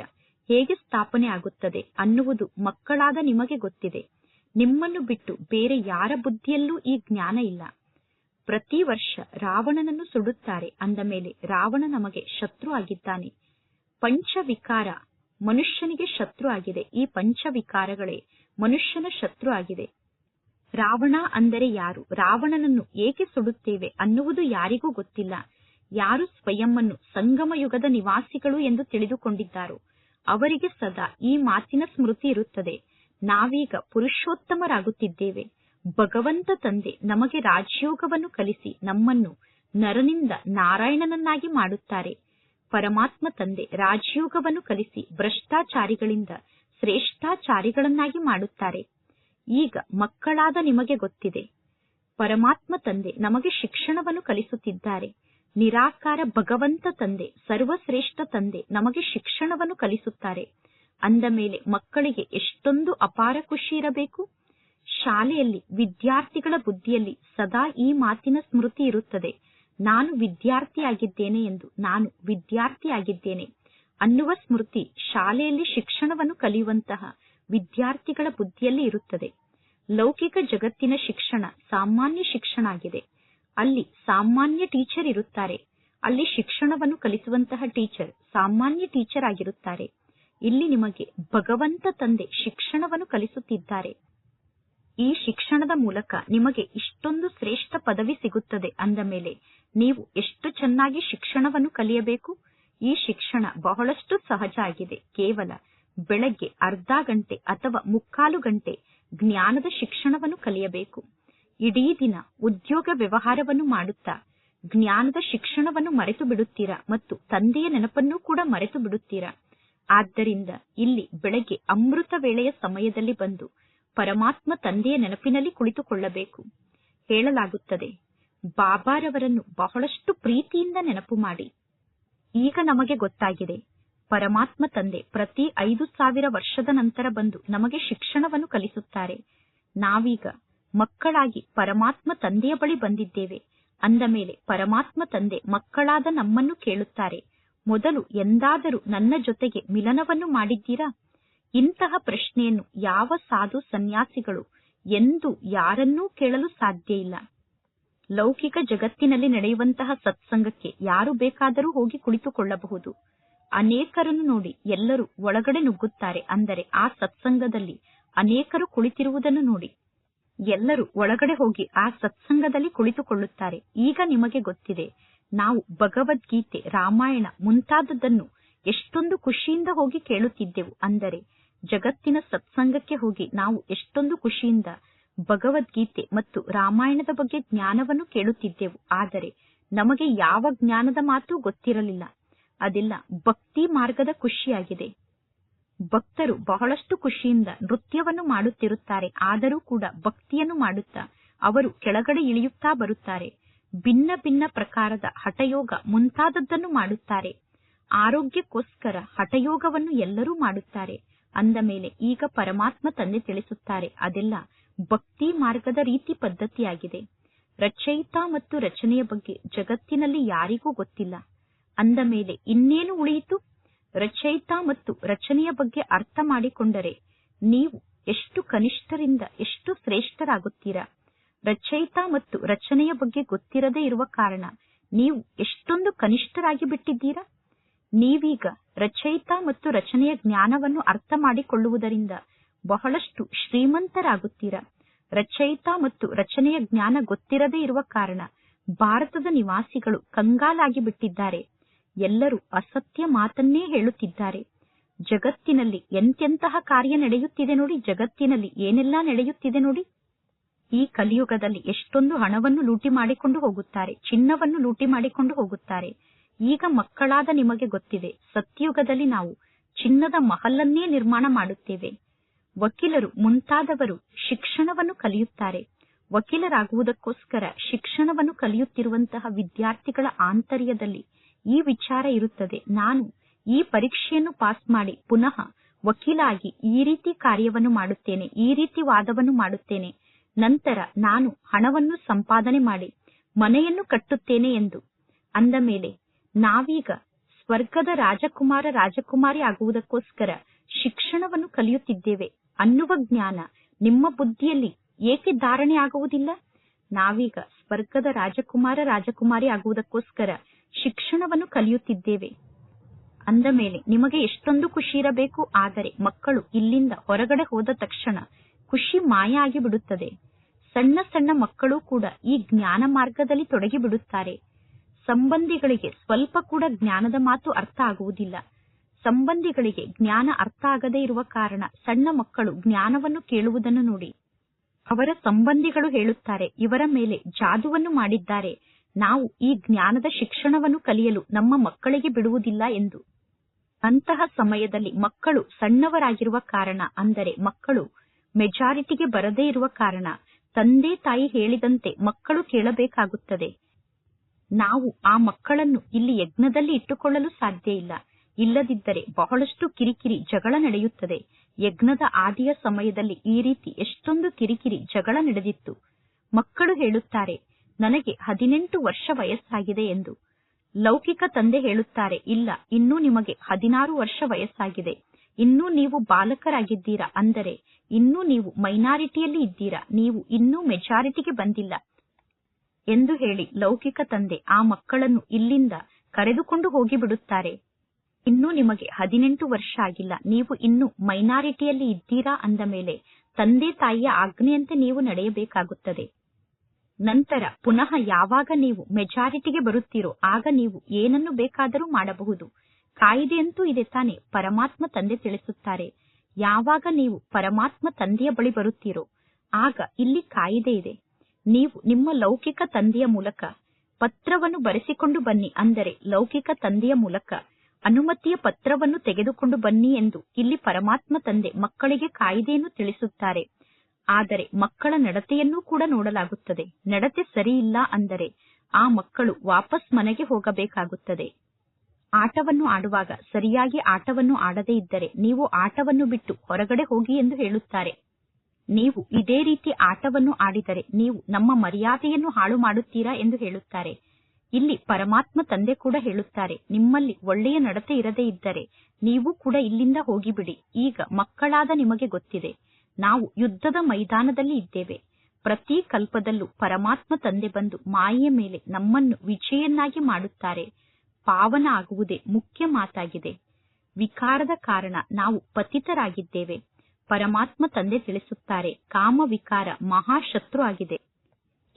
ಹೇಗೆ ಸ್ಥಾಪನೆ ಆಗುತ್ತದೆ ಅನ್ನುವುದು ಮಕ್ಕಳಾದ ನಿಮಗೆ ಗೊತ್ತಿದೆ. ನಿಮ್ಮನ್ನು ಬಿಟ್ಟು ಬೇರೆ ಯಾರ ಬುದ್ಧಿಯಲ್ಲೂ ಈ ಜ್ಞಾನ ಇಲ್ಲ. ಪ್ರತಿ ವರ್ಷ ರಾವಣನನ್ನು ಸುಡುತ್ತಾರೆ. ಅಂದ ಮೇಲೆ ರಾವಣ ನಮಗೆ ಶತ್ರು ಆಗಿದ್ದಾನೆ. ಪಂಚವಿಕಾರ ಮನುಷ್ಯನಿಗೆ ಶತ್ರು ಆಗಿದೆ. ಈ ಪಂಚವಿಕಾರಗಳೇ ಮನುಷ್ಯನ ಶತ್ರು ಆಗಿದೆ. ರಾವಣ ಅಂದರೆ ಯಾರು? ರಾವಣನನ್ನು ಏಕೆ ಸುಡುತ್ತೇವೆ ಅನ್ನುವುದು ಯಾರಿಗೂ ಗೊತ್ತಿಲ್ಲ. ಯಾರು ಸ್ವಯಂವನ್ನು ಸಂಗಮ ಯುಗದ ನಿವಾಸಿಗಳು ಎಂದು ತಿಳಿದುಕೊಂಡಿದ್ದಾರೋ ಅವರಿಗೆ ಸದಾ ಈ ಮಾತಿನ ಸ್ಮೃತಿ ಇರುತ್ತದೆ. ನಾವೀಗ ಪುರುಷೋತ್ತಮರಾಗುತ್ತಿದ್ದೇವೆ. ಭಗವಂತ ತಂದೆ ನಮಗೆ ರಾಜಯೋಗವನ್ನು ಕಲಿಸಿ ನಮ್ಮನ್ನು ನರನಿಂದ ನಾರಾಯಣನನ್ನಾಗಿ ಮಾಡುತ್ತಾರೆ. ಪರಮಾತ್ಮ ತಂದೆ ರಾಜಯೋಗವನ್ನು ಕಲಿಸಿ ಭ್ರಷ್ಟಾಚಾರಿಗಳಿಂದ ಶ್ರೇಷ್ಠಾಚಾರಿಗಳನ್ನಾಗಿ ಮಾಡುತ್ತಾರೆ. ಈಗ ಮಕ್ಕಳಾದ ನಿಮಗೆ ಗೊತ್ತಿದೆ. ಪರಮಾತ್ಮ ತಂದೆ ನಮಗೆ ಶಿಕ್ಷಣವನ್ನು ಕಲಿಸುತ್ತಿದ್ದಾರೆ. ನಿರಾಕಾರ ಭಗವಂತ ತಂದೆ ಸರ್ವಶ್ರೇಷ್ಠ ತಂದೆ ನಮಗೆ ಶಿಕ್ಷಣವನ್ನು ಕಲಿಸುತ್ತಾರೆ. ಅಂದ ಮೇಲೆ ಮಕ್ಕಳಿಗೆ ಎಷ್ಟೊಂದು ಅಪಾರ ಖುಷಿ ಇರಬೇಕು. ಶಾಲೆಯಲ್ಲಿ ವಿದ್ಯಾರ್ಥಿಗಳ ಬುದ್ಧಿಯಲ್ಲಿ ಸದಾ ಈ ಮಾತಿನ ಸ್ಮೃತಿ ಇರುತ್ತದೆ. ನಾನು ವಿದ್ಯಾರ್ಥಿಯಾಗಿದ್ದೇನೆ ಎಂದು ನಾನು ವಿದ್ಯಾರ್ಥಿಯಾಗಿದ್ದೇನೆ ಅನ್ನುವ ಸ್ಮೃತಿ ಶಾಲೆಯಲ್ಲಿ ಶಿಕ್ಷಣವನ್ನು ಕಲಿಯುವಂತಹ ವಿದ್ಯಾರ್ಥಿಗಳ ಬುದ್ಧಿಯಲ್ಲಿ ಇರುತ್ತದೆ. ಲೌಕಿಕ ಜಗತ್ತಿನ ಶಿಕ್ಷಣ ಸಾಮಾನ್ಯ ಶಿಕ್ಷಣ ಆಗಿದೆ. ಅಲ್ಲಿ ಸಾಮಾನ್ಯ ಟೀಚರ್ ಇರುತ್ತಾರೆ. ಅಲ್ಲಿ ಶಿಕ್ಷಣವನ್ನು ಕಲಿಸುವಂತಹ ಟೀಚರ್ ಸಾಮಾನ್ಯ ಟೀಚರ್ ಆಗಿರುತ್ತಾರೆ. ಇಲ್ಲಿ ನಿಮಗೆ ಭಗವಂತ ತಂದೆ ಶಿಕ್ಷಣವನ್ನು ಕಲಿಸುತ್ತಿದ್ದಾರೆ. ಈ ಶಿಕ್ಷಣದ ಮೂಲಕ ನಿಮಗೆ ಇಷ್ಟೊಂದು ಶ್ರೇಷ್ಠ ಪದವಿ ಸಿಗುತ್ತದೆ ಅಂದ ಮೇಲೆ ನೀವು ಎಷ್ಟು ಚೆನ್ನಾಗಿ ಶಿಕ್ಷಣವನ್ನು ಕಲಿಯಬೇಕು? ಈ ಶಿಕ್ಷಣ ಬಹಳಷ್ಟು ಸಹಜ ಆಗಿದೆ. ಕೇವಲ ಬೆಳಗ್ಗೆ ಅರ್ಧ ಗಂಟೆ ಅಥವಾ ಮುಕ್ಕಾಲು ಗಂಟೆ ಜ್ಞಾನದ ಶಿಕ್ಷಣವನ್ನು ಕಲಿಯಬೇಕು. ಇಡೀ ದಿನ ಉದ್ಯೋಗ ವ್ಯವಹಾರವನ್ನು ಮಾಡುತ್ತಾ ಜ್ಞಾನದ ಶಿಕ್ಷಣವನ್ನು ಮರೆತು ಬಿಡುತ್ತೀರಾ ಮತ್ತು ತಂದೆಯ ನೆನಪನ್ನು ಕೂಡ ಮರೆತು ಬಿಡುತ್ತೀರಾ ಆದ್ದರಿಂದ ಇಲ್ಲಿ ಬೆಳಗ್ಗೆ ಅಮೃತ ವೇಳೆಯ ಸಮಯದಲ್ಲಿ ಬಂದು ಪರಮಾತ್ಮ ತಂದೆಯ ನೆನಪಿನಲ್ಲಿ ಕುಳಿತುಕೊಳ್ಳಬೇಕು. ಹೇಳಲಾಗುತ್ತದೆ, ಬಾಬಾರವರನ್ನು ಬಹಳಷ್ಟು ಪ್ರೀತಿಯಿಂದ ನೆನಪು ಮಾಡಿ. ಈಗ ನಮಗೆ ಗೊತ್ತಾಗಿದೆ, ಪರಮಾತ್ಮ ತಂದೆ ಪ್ರತಿ ಐದು ಸಾವಿರ ವರ್ಷದ ನಂತರ ಬಂದು ನಮಗೆ ಶಿಕ್ಷಣವನ್ನು ಕಲಿಸುತ್ತಾರೆ. ನಾವೀಗ ಮಕ್ಕಳಾಗಿ ಪರಮಾತ್ಮ ತಂದೆಯ ಬಳಿ ಬಂದಿದ್ದೇವೆ. ಅಂದ ಮೇಲೆ ಪರಮಾತ್ಮ ತಂದೆ ಮಕ್ಕಳಾದ ನಮ್ಮನ್ನು ಕೇಳುತ್ತಾರೆ. ಮೊದಲು ಎಂದಾದರೂ ನನ್ನ ಜೊತೆಗೆ ಮಿಲನವನ್ನು ಮಾಡಿದ್ದೀರಾ? ಇಂತಹ ಪ್ರಶ್ನೆಯನ್ನು ಯಾವ ಸಾಧು ಸನ್ಯಾಸಿಗಳು ಎಂದು ಯಾರನ್ನೂ ಕೇಳಲು ಸಾಧ್ಯ ಇಲ್ಲ. ಲೌಕಿಕ ಜಗತ್ತಿನಲ್ಲಿ ನಡೆಯುವಂತಹ ಸತ್ಸಂಗಕ್ಕೆ ಯಾರು ಬೇಕಾದರೂ ಹೋಗಿ ಕುಳಿತುಕೊಳ್ಳಬಹುದು. ಅನೇಕರನ್ನು ನೋಡಿ ಎಲ್ಲರೂ ಒಳಗಡೆ ನುಗ್ಗುತ್ತಾರೆ ಅಂದರೆ ಆ ಸತ್ಸಂಗದಲ್ಲಿ ಅನೇಕರು ಕುಳಿತಿರುವುದನ್ನು ನೋಡಿ. ಎಲ್ಲರೂ ಒಳಗಡೆ ಹೋಗಿ ಆ ಸತ್ಸಂಗದಲ್ಲಿ ಕುಳಿತುಕೊಳ್ಳುತ್ತಾರೆ. ಈಗ ನಿಮಗೆ ಗೊತ್ತಿದೆ ನಾವು ಭಗವದ್ಗೀತೆ, ರಾಮಾಯಣ ಮುಂತಾದದನ್ನು ಎಷ್ಟೊಂದು ಖುಷಿಯಿಂದ ಹೋಗಿ ಕೇಳುತ್ತಿದ್ದೆವು. ಅಂದರೆ ಜಗತ್ತಿನ ಸತ್ಸಂಗಕ್ಕೆ ಹೋಗಿ ನಾವು ಎಷ್ಟೊಂದು ಖುಷಿಯಿಂದ ಭಗವದ್ಗೀತೆ ಮತ್ತು ರಾಮಾಯಣದ ಬಗ್ಗೆ ಜ್ಞಾನವನ್ನು ಕೇಳುತ್ತಿದ್ದೆವು. ಆದರೆ ನಮಗೆ ಯಾವ ಜ್ಞಾನದ ಮಾತು ಗೊತ್ತಿರಲಿಲ್ಲ. ಅದೆಲ್ಲ, ಭಕ್ತಿ ಮಾರ್ಗದ ಖುಷಿಯಾಗಿದೆ. ಭಕ್ತರು ಬಹಳಷ್ಟು ಖುಷಿಯಿಂದ ನೃತ್ಯವನ್ನು ಮಾಡುತ್ತಿರುತ್ತಾರೆ. ಆದರೂ ಕೂಡ ಭಕ್ತಿಯನ್ನು ಮಾಡುತ್ತಾ ಅವರು ಕೆಳಗಡೆ ಇಳಿಯುತ್ತಾ ಬರುತ್ತಾರೆ. ಭಿನ್ನ ಭಿನ್ನ ಪ್ರಕಾರದ ಹಠಯೋಗ ಮುಂತಾದದ್ದನ್ನು ಮಾಡುತ್ತಾರೆ. ಆರೋಗ್ಯಕ್ಕೋಸ್ಕರ ಹಠಯೋಗವನ್ನು ಎಲ್ಲರೂ ಮಾಡುತ್ತಾರೆ. ಅಂದ ಮೇಲೆ ಈಗ ಪರಮಾತ್ಮ ತಂದೆ ತಿಳಿಸುತ್ತಾರೆ, ಅದೆಲ್ಲ ಭಕ್ತಿ ಮಾರ್ಗದ ರೀತಿ ಪದ್ಧತಿಯಾಗಿದೆ. ರಚಯಿತ ಮತ್ತು ರಚನೆಯ ಬಗ್ಗೆ ಜಗತ್ತಿನಲ್ಲಿ ಯಾರಿಗೂ ಗೊತ್ತಿಲ್ಲ. ಅಂದ ಮೇಲೆ ಇನ್ನೇನು ಉಳಿಯಿತು? ರಚಯಿತ ಮತ್ತು ರಚನೆಯ ಬಗ್ಗೆ ಅರ್ಥ ಮಾಡಿಕೊಂಡರೆ ನೀವು ಎಷ್ಟು ಕನಿಷ್ಠರಿಂದ ಎಷ್ಟು ಶ್ರೇಷ್ಠರಾಗುತ್ತೀರಾ? ರಚಯಿತ ಮತ್ತು ರಚನೆಯ ಬಗ್ಗೆ ಗೊತ್ತಿರದೇ ಇರುವ ಕಾರಣ ನೀವು ಎಷ್ಟೊಂದು ಕನಿಷ್ಠರಾಗಿ ಬಿಟ್ಟಿದ್ದೀರಾ? ನೀವೀಗ ರಚಯಿತ ಮತ್ತು ರಚನೆಯ ಜ್ಞಾನವನ್ನು ಅರ್ಥ ಮಾಡಿಕೊಳ್ಳುವುದರಿಂದ ಬಹಳಷ್ಟು ಶ್ರೀಮಂತರಾಗುತ್ತೀರಾ? ರಚಯಿತ ಮತ್ತು ರಚನೆಯ ಜ್ಞಾನ ಗೊತ್ತಿರದೇ ಇರುವ ಕಾರಣ ಭಾರತದ ನಿವಾಸಿಗಳು ಕಂಗಾಲಾಗಿ ಬಿಟ್ಟಿದ್ದಾರೆ. ಎಲ್ಲರೂ ಅಸತ್ಯ ಮಾತನ್ನೇ ಹೇಳುತ್ತಿದ್ದಾರೆ. ಜಗತ್ತಿನಲ್ಲಿ ಎಂತೆಂತಹ ಕಾರ್ಯ ನಡೆಯುತ್ತಿದೆ ನೋಡಿ, ಜಗತ್ತಿನಲ್ಲಿ ಏನೆಲ್ಲಾ ನಡೆಯುತ್ತಿದೆ ನೋಡಿ. ಈ ಕಲಿಯುಗದಲ್ಲಿ ಎಷ್ಟೊಂದು ಹಣವನ್ನು ಲೂಟಿ ಮಾಡಿಕೊಂಡು ಹೋಗುತ್ತಾರೆ, ಚಿನ್ನವನ್ನು ಲೂಟಿ ಮಾಡಿಕೊಂಡು ಹೋಗುತ್ತಾರೆ. ಈಗ ಮಕ್ಕಳಾದ ನಿಮಗೆ ಗೊತ್ತಿದೆ, ಸತ್ಯುಗದಲ್ಲಿ ನಾವು ಚಿನ್ನದ ಮಹಲನ್ನೇ ನಿರ್ಮಾಣ ಮಾಡುತ್ತೇವೆ. ವಕೀಲರು ಮುಂತಾದವರು ಶಿಕ್ಷಣವನ್ನು ಕಲಿಯುತ್ತಾರೆ. ವಕೀಲರಾಗುವುದಕ್ಕೋಸ್ಕರ ಶಿಕ್ಷಣವನ್ನು ಕಲಿಯುತ್ತಿರುವಂತಹ ವಿದ್ಯಾರ್ಥಿಗಳ ಆಂತರ್ಯದಲ್ಲಿ ಈ ವಿಚಾರ ಇರುತ್ತದೆ. ನಾನು ಈ ಪರೀಕ್ಷೆಯನ್ನು ಪಾಸ್ ಮಾಡಿ ಪುನಃ ವಕೀಲಾಗಿ ಈ ರೀತಿ ಕಾರ್ಯವನ್ನು ಮಾಡುತ್ತೇನೆ, ಈ ರೀತಿ ವಾದವನ್ನು ಮಾಡುತ್ತೇನೆ. ನಂತರ ನಾನು ಹಣವನ್ನು ಸಂಪಾದನೆ ಮಾಡಿ ಮನೆಯನ್ನು ಕಟ್ಟುತ್ತೇನೆ ಎಂದು ಅಂದ ಮೇಲೆ ನಾವೀಗ ಸ್ವರ್ಗದ ರಾಜಕುಮಾರ ರಾಜಕುಮಾರಿ ಆಗುವುದಕ್ಕೋಸ್ಕರ ಶಿಕ್ಷಣವನ್ನು ಕಲಿಯುತ್ತಿದ್ದೇವೆ ಅನ್ನುವ ಜ್ಞಾನ ನಿಮ್ಮ ಬುದ್ಧಿಯಲ್ಲಿ ಏಕೆ ಧಾರಣೆ ಆಗುವುದಿಲ್ಲ? ನಾವೀಗ ಸ್ವರ್ಗದ ರಾಜಕುಮಾರ ರಾಜಕುಮಾರಿ ಆಗುವುದಕ್ಕೋಸ್ಕರ ಶಿಕ್ಷಣವನ್ನು ಕಲಿಯುತ್ತಿದ್ದೇವೆ ಅಂದ ಮೇಲೆ ನಿಮಗೆ ಎಷ್ಟೊಂದು ಖುಷಿ ಇರಬೇಕು, ಆದರೆ ಮಕ್ಕಳು ಇಲ್ಲಿಂದ ಹೊರಗಡೆ ಹೋದ ತಕ್ಷಣ ಖುಷಿ ಮಾಯ ಆಗಿ ಬಿಡುತ್ತದೆ. ಸಣ್ಣ ಸಣ್ಣ ಮಕ್ಕಳು ಕೂಡ ಈ ಜ್ಞಾನ ಮಾರ್ಗದಲ್ಲಿ ತೊಡಗಿ ಬಿಡುತ್ತಾರೆ. ಸಂಬಂಧಿಗಳಿಗೆ ಸ್ವಲ್ಪ ಕೂಡ ಜ್ಞಾನದ ಮಾತು ಅರ್ಥ ಆಗುವುದಿಲ್ಲ. ಸಂಬಂಧಿಗಳಿಗೆ ಜ್ಞಾನ ಅರ್ಥ ಆಗದೇ ಇರುವ ಕಾರಣ ಸಣ್ಣ ಮಕ್ಕಳು ಜ್ಞಾನವನ್ನು ಕೇಳುವುದನ್ನು ನೋಡಿ. ಅವರ ಸಂಬಂಧಿಗಳು ಹೇಳುತ್ತಾರೆ, ಇವರ ಮೇಲೆ ಜಾದುವನ್ನು ಮಾಡಿದ್ದಾರೆ. ನಾವು ಈ ಜ್ಞಾನದ ಶಿಕ್ಷಣವನ್ನು ಕಲಿಯಲು ನಮ್ಮ ಮಕ್ಕಳಿಗೆ ಬಿಡುವುದಿಲ್ಲ ಎಂದು. ಅಂತಹ ಸಮಯದಲ್ಲಿ ಮಕ್ಕಳು ಸಣ್ಣವರಾಗಿರುವ ಕಾರಣ ಅಂದರೆ ಮಕ್ಕಳು ಮೆಜಾರಿಟಿಗೆ ಬರದೇ ಇರುವ ಕಾರಣ ತಂದೆ ತಾಯಿ ಹೇಳಿದಂತೆ ಮಕ್ಕಳು ಕೇಳಬೇಕಾಗುತ್ತದೆ. ನಾವು ಆ ಮಕ್ಕಳನ್ನು ಇಲ್ಲಿ ಯಜ್ಞದಲ್ಲಿ ಇಟ್ಟುಕೊಳ್ಳಲು ಸಾಧ್ಯ ಇಲ್ಲ. ಇಲ್ಲದಿದ್ದರೆ ಬಹಳಷ್ಟು ಕಿರಿಕಿರಿ ಜಗಳ ನಡೆಯುತ್ತದೆ. ಯಜ್ಞದ ಆದಿಯ ಸಮಯದಲ್ಲಿ ಈ ರೀತಿ ಎಷ್ಟೊಂದು ಕಿರಿಕಿರಿ ಜಗಳ ನಡೆದಿತ್ತು. ಮಕ್ಕಳು ಹೇಳುತ್ತಾರೆ, ನನಗೆ ಹದಿನೆಂಟು ವರ್ಷ ವಯಸ್ಸಾಗಿದೆ ಎಂದು. ಲೌಕಿಕ ತಂದೆ ಹೇಳುತ್ತಾರೆ, ಇಲ್ಲ, ಇನ್ನೂ ನಿಮಗೆ ಹದಿನಾರು ವರ್ಷ ವಯಸ್ಸಾಗಿದೆ. ಇನ್ನೂ ನೀವು ಬಾಲಕರಾಗಿದ್ದೀರಾ? ಅಂದರೆ ಇನ್ನೂ ನೀವು ಮೈನಾರಿಟಿಯಲ್ಲಿ ಇದ್ದೀರಾ? ನೀವು ಇನ್ನೂ ಮೆಜಾರಿಟಿಗೆ ಬಂದಿಲ್ಲ ಎಂದು ಹೇಳಿ ಲೌಕಿಕ ತಂದೆ ಆ ಮಕ್ಕಳನ್ನು ಇಲ್ಲಿಂದ ಕರೆದುಕೊಂಡು ಹೋಗಿಬಿಡುತ್ತಾರೆ. ಇನ್ನೂ ನಿಮಗೆ ಹದಿನೆಂಟು ವರ್ಷ ಆಗಿಲ್ಲ. ನೀವು ಇನ್ನೂ ಮೈನಾರಿಟಿಯಲ್ಲಿ ಇದ್ದೀರಾ ಅಂದ ಮೇಲೆ ತಂದೆ ತಾಯಿಯ ಆಜ್ಞೆಯಂತೆ ನೀವು ನಡೆಯಬೇಕಾಗುತ್ತದೆ. ನಂತರ ಪುನಃ ಯಾವಾಗ ನೀವು ಮೆಜಾರಿಟಿಗೆ ಬರುತ್ತೀರೋ ಆಗ ನೀವು ಏನನ್ನು ಬೇಕಾದರೂ ಮಾಡಬಹುದು. ಕಾಯಿದೆಯಂತೂ ಇದೆ ತಾನೆ, ಪರಮಾತ್ಮ ತಂದೆ ತಿಳಿಸುತ್ತಾರೆ. ಯಾವಾಗ ನೀವು ಪರಮಾತ್ಮ ತಂದೆಯ ಬಳಿ ಬರುತ್ತೀರೋ, ಆಗ ಇಲ್ಲಿ ಕಾಯಿದೆ ಇದೆ. ನೀವು ನಿಮ್ಮ ಲೌಕಿಕ ತಂದೆಯ ಮೂಲಕ ಪತ್ರವನ್ನು ಬರೆಸಿಕೊಂಡು ಬನ್ನಿ, ಅಂದರೆ ಲೌಕಿಕ ತಂದೆಯ ಮೂಲಕ ಅನುಮತಿಯ ಪತ್ರವನ್ನು ತೆಗೆದುಕೊಂಡು ಬನ್ನಿ ಎಂದು ಇಲ್ಲಿ ಪರಮಾತ್ಮ ತಂದೆ ಮಕ್ಕಳಿಗೆ ಕಾಯಿದೆಯನ್ನು ತಿಳಿಸುತ್ತಾರೆ. ಆದರೆ ಮಕ್ಕಳ ನಡತೆಯನ್ನು ಕೂಡ ನೋಡಲಾಗುತ್ತದೆ. ನಡತೆ ಸರಿಯಿಲ್ಲ ಅಂದರೆ ಆ ಮಕ್ಕಳು ವಾಪಸ್ ಮನೆಗೆ ಹೋಗಬೇಕಾಗುತ್ತದೆ. ಆಟವನ್ನು ಆಡುವಾಗ, ಸರಿಯಾಗಿ ಆಟವನ್ನು ಆಡದೇ ಇದ್ದರೆ ನೀವು ಆಟವನ್ನು ಬಿಟ್ಟು ಹೊರಗಡೆ ಹೋಗಿ ಎಂದು ಹೇಳುತ್ತಾರೆ. ನೀವು ಇದೇ ರೀತಿ ಆಟವನ್ನು ಆಡಿದರೆ ನೀವು ನಮ್ಮ ಮರ್ಯಾದೆಯನ್ನು ಹಾಳು ಮಾಡುತ್ತೀರಾ ಎಂದು ಹೇಳುತ್ತಾರೆ. ಇಲ್ಲಿ ಪರಮಾತ್ಮ ತಂದೆ ಕೂಡ ಹೇಳುತ್ತಾರೆ, ನಿಮ್ಮಲ್ಲಿ ಒಳ್ಳೆಯ ನಡತೆ ಇರದೇ ಇದ್ದರೆ ನೀವು ಕೂಡ ಇಲ್ಲಿಂದ ಹೋಗಿಬಿಡಿ. ಈಗ ಮಕ್ಕಳಾದ ನಿಮಗೆ ಗೊತ್ತಿದೆ, ನಾವು ಯುದ್ಧದ ಮೈದಾನದಲ್ಲಿ ಇದ್ದೇವೆ. ಪ್ರತಿ ಕಲ್ಪದಲ್ಲೂ ಪರಮಾತ್ಮ ತಂದೆ ಬಂದು ಮಾಯೆಯ ಮೇಲೆ ನಮ್ಮನ್ನು ವಿಜಯನ್ನಾಗಿ ಮಾಡುತ್ತಾರೆ. ಪಾವನ ಆಗುವುದೇ ಮುಖ್ಯ ಮಾತಾಗಿದೆ. ವಿಕಾರದ ಕಾರಣ ನಾವು ಪತಿತರಾಗಿದ್ದೇವೆ. ಪರಮಾತ್ಮ ತಂದೆ ತಿಳಿಸುತ್ತಾರೆ, ಕಾಮ ವಿಕಾರ ಮಹಾಶತ್ರು ಆಗಿದೆ.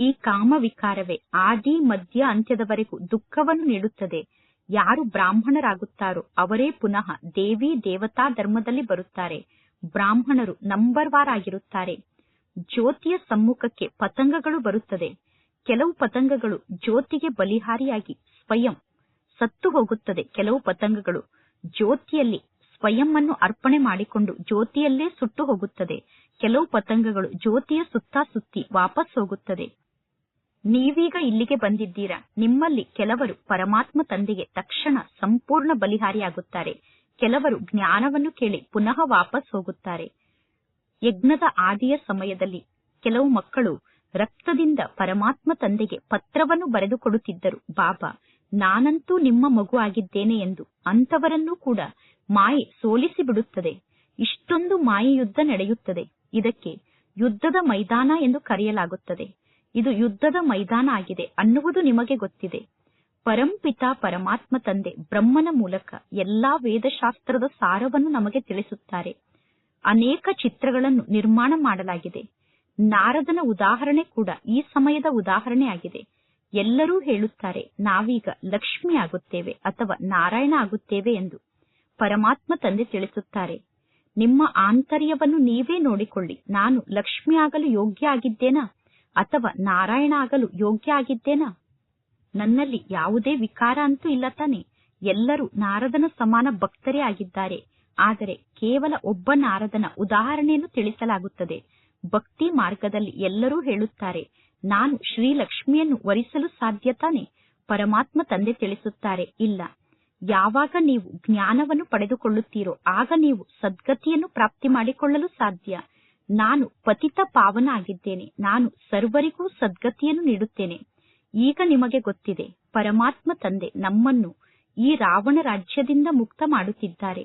ಈ ಕಾಮ ವಿಕಾರವೇ ಆದಿ, ಮಧ್ಯ, ಅಂತ್ಯದವರೆಗೂ ದುಃಖವನ್ನು ನೀಡುತ್ತದೆ. ಯಾರು ಬ್ರಾಹ್ಮಣರಾಗುತ್ತಾರೋ ಅವರೇ ಪುನಃ ದೇವಿ, ದೇವತಾ ಧರ್ಮದಲ್ಲಿ ಬರುತ್ತಾರೆ. ಬ್ರಾಹ್ಮಣರು ನಂಬರ್ ವಾರ್ ಆಗಿರುತ್ತಾರೆ ಜ್ಯೋತಿಯ ಸಮ್ಮುಖಕ್ಕೆ ಪತಂಗಗಳು ಬರುತ್ತದೆ. ಕೆಲವು ಪತಂಗಗಳು ಜ್ಯೋತಿಗೆ ಬಲಿಹಾರಿಯಾಗಿ ಸ್ವಯಂ ಸತ್ತು ಹೋಗುತ್ತದೆ. ಕೆಲವು ಪತಂಗಗಳು ಜ್ಯೋತಿಯಲ್ಲಿ ಸ್ವಯಂ ಅನ್ನು ಅರ್ಪಣೆ ಮಾಡಿಕೊಂಡು ಜ್ಯೋತಿಯಲ್ಲೇ ಸುಟ್ಟು ಹೋಗುತ್ತದೆ. ಕೆಲವು ಪತಂಗಗಳು ಜ್ಯೋತಿಯ ಸುತ್ತ ಸುತ್ತಿ ವಾಪಸ್ ಹೋಗುತ್ತದೆ. ನೀವೀಗ ಇಲ್ಲಿಗೆ ಬಂದಿದ್ದೀರಾ? ನಿಮ್ಮಲ್ಲಿ ಕೆಲವರು ಪರಮಾತ್ಮ ತಂದೆಗೆ ತಕ್ಷಣ ಸಂಪೂರ್ಣ ಬಲಿಹಾರಿಯಾಗುತ್ತಾರೆ. ಕೆಲವರು ಜ್ಞಾನವನ್ನು ಕೇಳಿ ಪುನಃ ವಾಪಸ್ ಹೋಗುತ್ತಾರೆ. ಯಜ್ಞದ ಆದಿಯ ಸಮಯದಲ್ಲಿ ಕೆಲವು ಮಕ್ಕಳು ರಕ್ತದಿಂದ ಪರಮಾತ್ಮ ತಂದೆಗೆ ಪತ್ರವನ್ನು ಬರೆದುಕೊಡುತ್ತಿದ್ದರು. ಬಾಬಾ ನಾನಂತೂ ನಿಮ್ಮ ಮಗು ಆಗಿದ್ದೇನೆ ಎಂದು ಅಂಥವರನ್ನೂ ಕೂಡ ಮಾಯೆ ಸೋಲಿಸಿ ಬಿಡುತ್ತದೆ ಇಷ್ಟೊಂದು ಮಾಯೆ ಯುದ್ಧ ನಡೆಯುತ್ತದೆ. ಇದಕ್ಕೆ ಯುದ್ಧದ ಮೈದಾನ ಎಂದು ಕರೆಯಲಾಗುತ್ತದೆ. ಇದು ಯುದ್ಧದ ಮೈದಾನ ಆಗಿದೆ ಅನ್ನುವುದು ನಿಮಗೆ ಗೊತ್ತಿದೆ. ಪರಂಪಿತ ಪರಮಾತ್ಮ ತಂದೆ ಬ್ರಹ್ಮನ ಮೂಲಕ ಎಲ್ಲಾ ವೇದಶಾಸ್ತ್ರದ ಸಾರವನ್ನು ನಮಗೆ ತಿಳಿಸುತ್ತಾರೆ. ಅನೇಕ ಚಿತ್ರಗಳನ್ನು ನಿರ್ಮಾಣ ಮಾಡಲಾಗಿದೆ. ನಾರದನ ಉದಾಹರಣೆ ಕೂಡ ಈ ಸಮಯದ ಉದಾಹರಣೆ ಆಗಿದೆ. ಎಲ್ಲರೂ ಹೇಳುತ್ತಾರೆ, ನಾವೀಗ ಲಕ್ಷ್ಮಿ ಆಗುತ್ತೇವೆ ಅಥವಾ ನಾರಾಯಣ ಆಗುತ್ತೇವೆ ಎಂದು. ಪರಮಾತ್ಮ ತಂದೆ ತಿಳಿಸುತ್ತಾರೆ, ನಿಮ್ಮ ಆಂತರ್ಯವನ್ನು ನೀವೇ ನೋಡಿಕೊಳ್ಳಿ. ನಾನು ಲಕ್ಷ್ಮಿ ಆಗಲು ಯೋಗ್ಯ ಆಗಿದ್ದೇನಾ? ಅಥವಾ ನಾರಾಯಣ ಆಗಲು ಯೋಗ್ಯ ಆಗಿದ್ದೇನಾ? ನನ್ನಲ್ಲಿ ಯಾವುದೇ ವಿಕಾರ ಅಂತೂ ಇಲ್ಲ ತಾನೆ. ಎಲ್ಲರೂ ನಾರದನ ಸಮಾನ ಭಕ್ತರೇ ಆಗಿದ್ದಾರೆ. ಆದರೆ ಕೇವಲ ಒಬ್ಬ ನಾರದನ ಉದಾಹರಣೆಯನ್ನು ತಿಳಿಸಲಾಗುತ್ತದೆ. ಭಕ್ತಿ ಮಾರ್ಗದಲ್ಲಿ ಎಲ್ಲರೂ ಹೇಳುತ್ತಾರೆ ನಾನು ಶ್ರೀಲಕ್ಷ್ಮಿಯನ್ನು ವರಿಸಲು ಸಾಧ್ಯ ತಾನೆ ಪರಮಾತ್ಮ ತಂದೆ ತಿಳಿಸುತ್ತಾರೆ, ಇಲ್ಲ. ಯಾವಾಗ ನೀವು ಜ್ಞಾನವನ್ನು ಪಡೆದುಕೊಳ್ಳುತ್ತೀರೋ, ಆಗ ನೀವು ಸದ್ಗತಿಯನ್ನು ಪ್ರಾಪ್ತಿ ಮಾಡಿಕೊಳ್ಳಲು ಸಾಧ್ಯ. ನಾನು ಪತಿತ ಪಾವನ ಆಗಿದ್ದೇನೆ ನಾನು ಸರ್ವರಿಗೂ ಸದ್ಗತಿಯನ್ನು ನೀಡುತ್ತೇನೆ. ಈಗ ನಿಮಗೆ ಗೊತ್ತಿದೆ, ಪರಮಾತ್ಮ ತಂದೆ ನಮ್ಮನ್ನು ಈ ರಾವಣ ರಾಜ್ಯದಿಂದ ಮುಕ್ತ ಮಾಡುತ್ತಿದ್ದಾರೆ.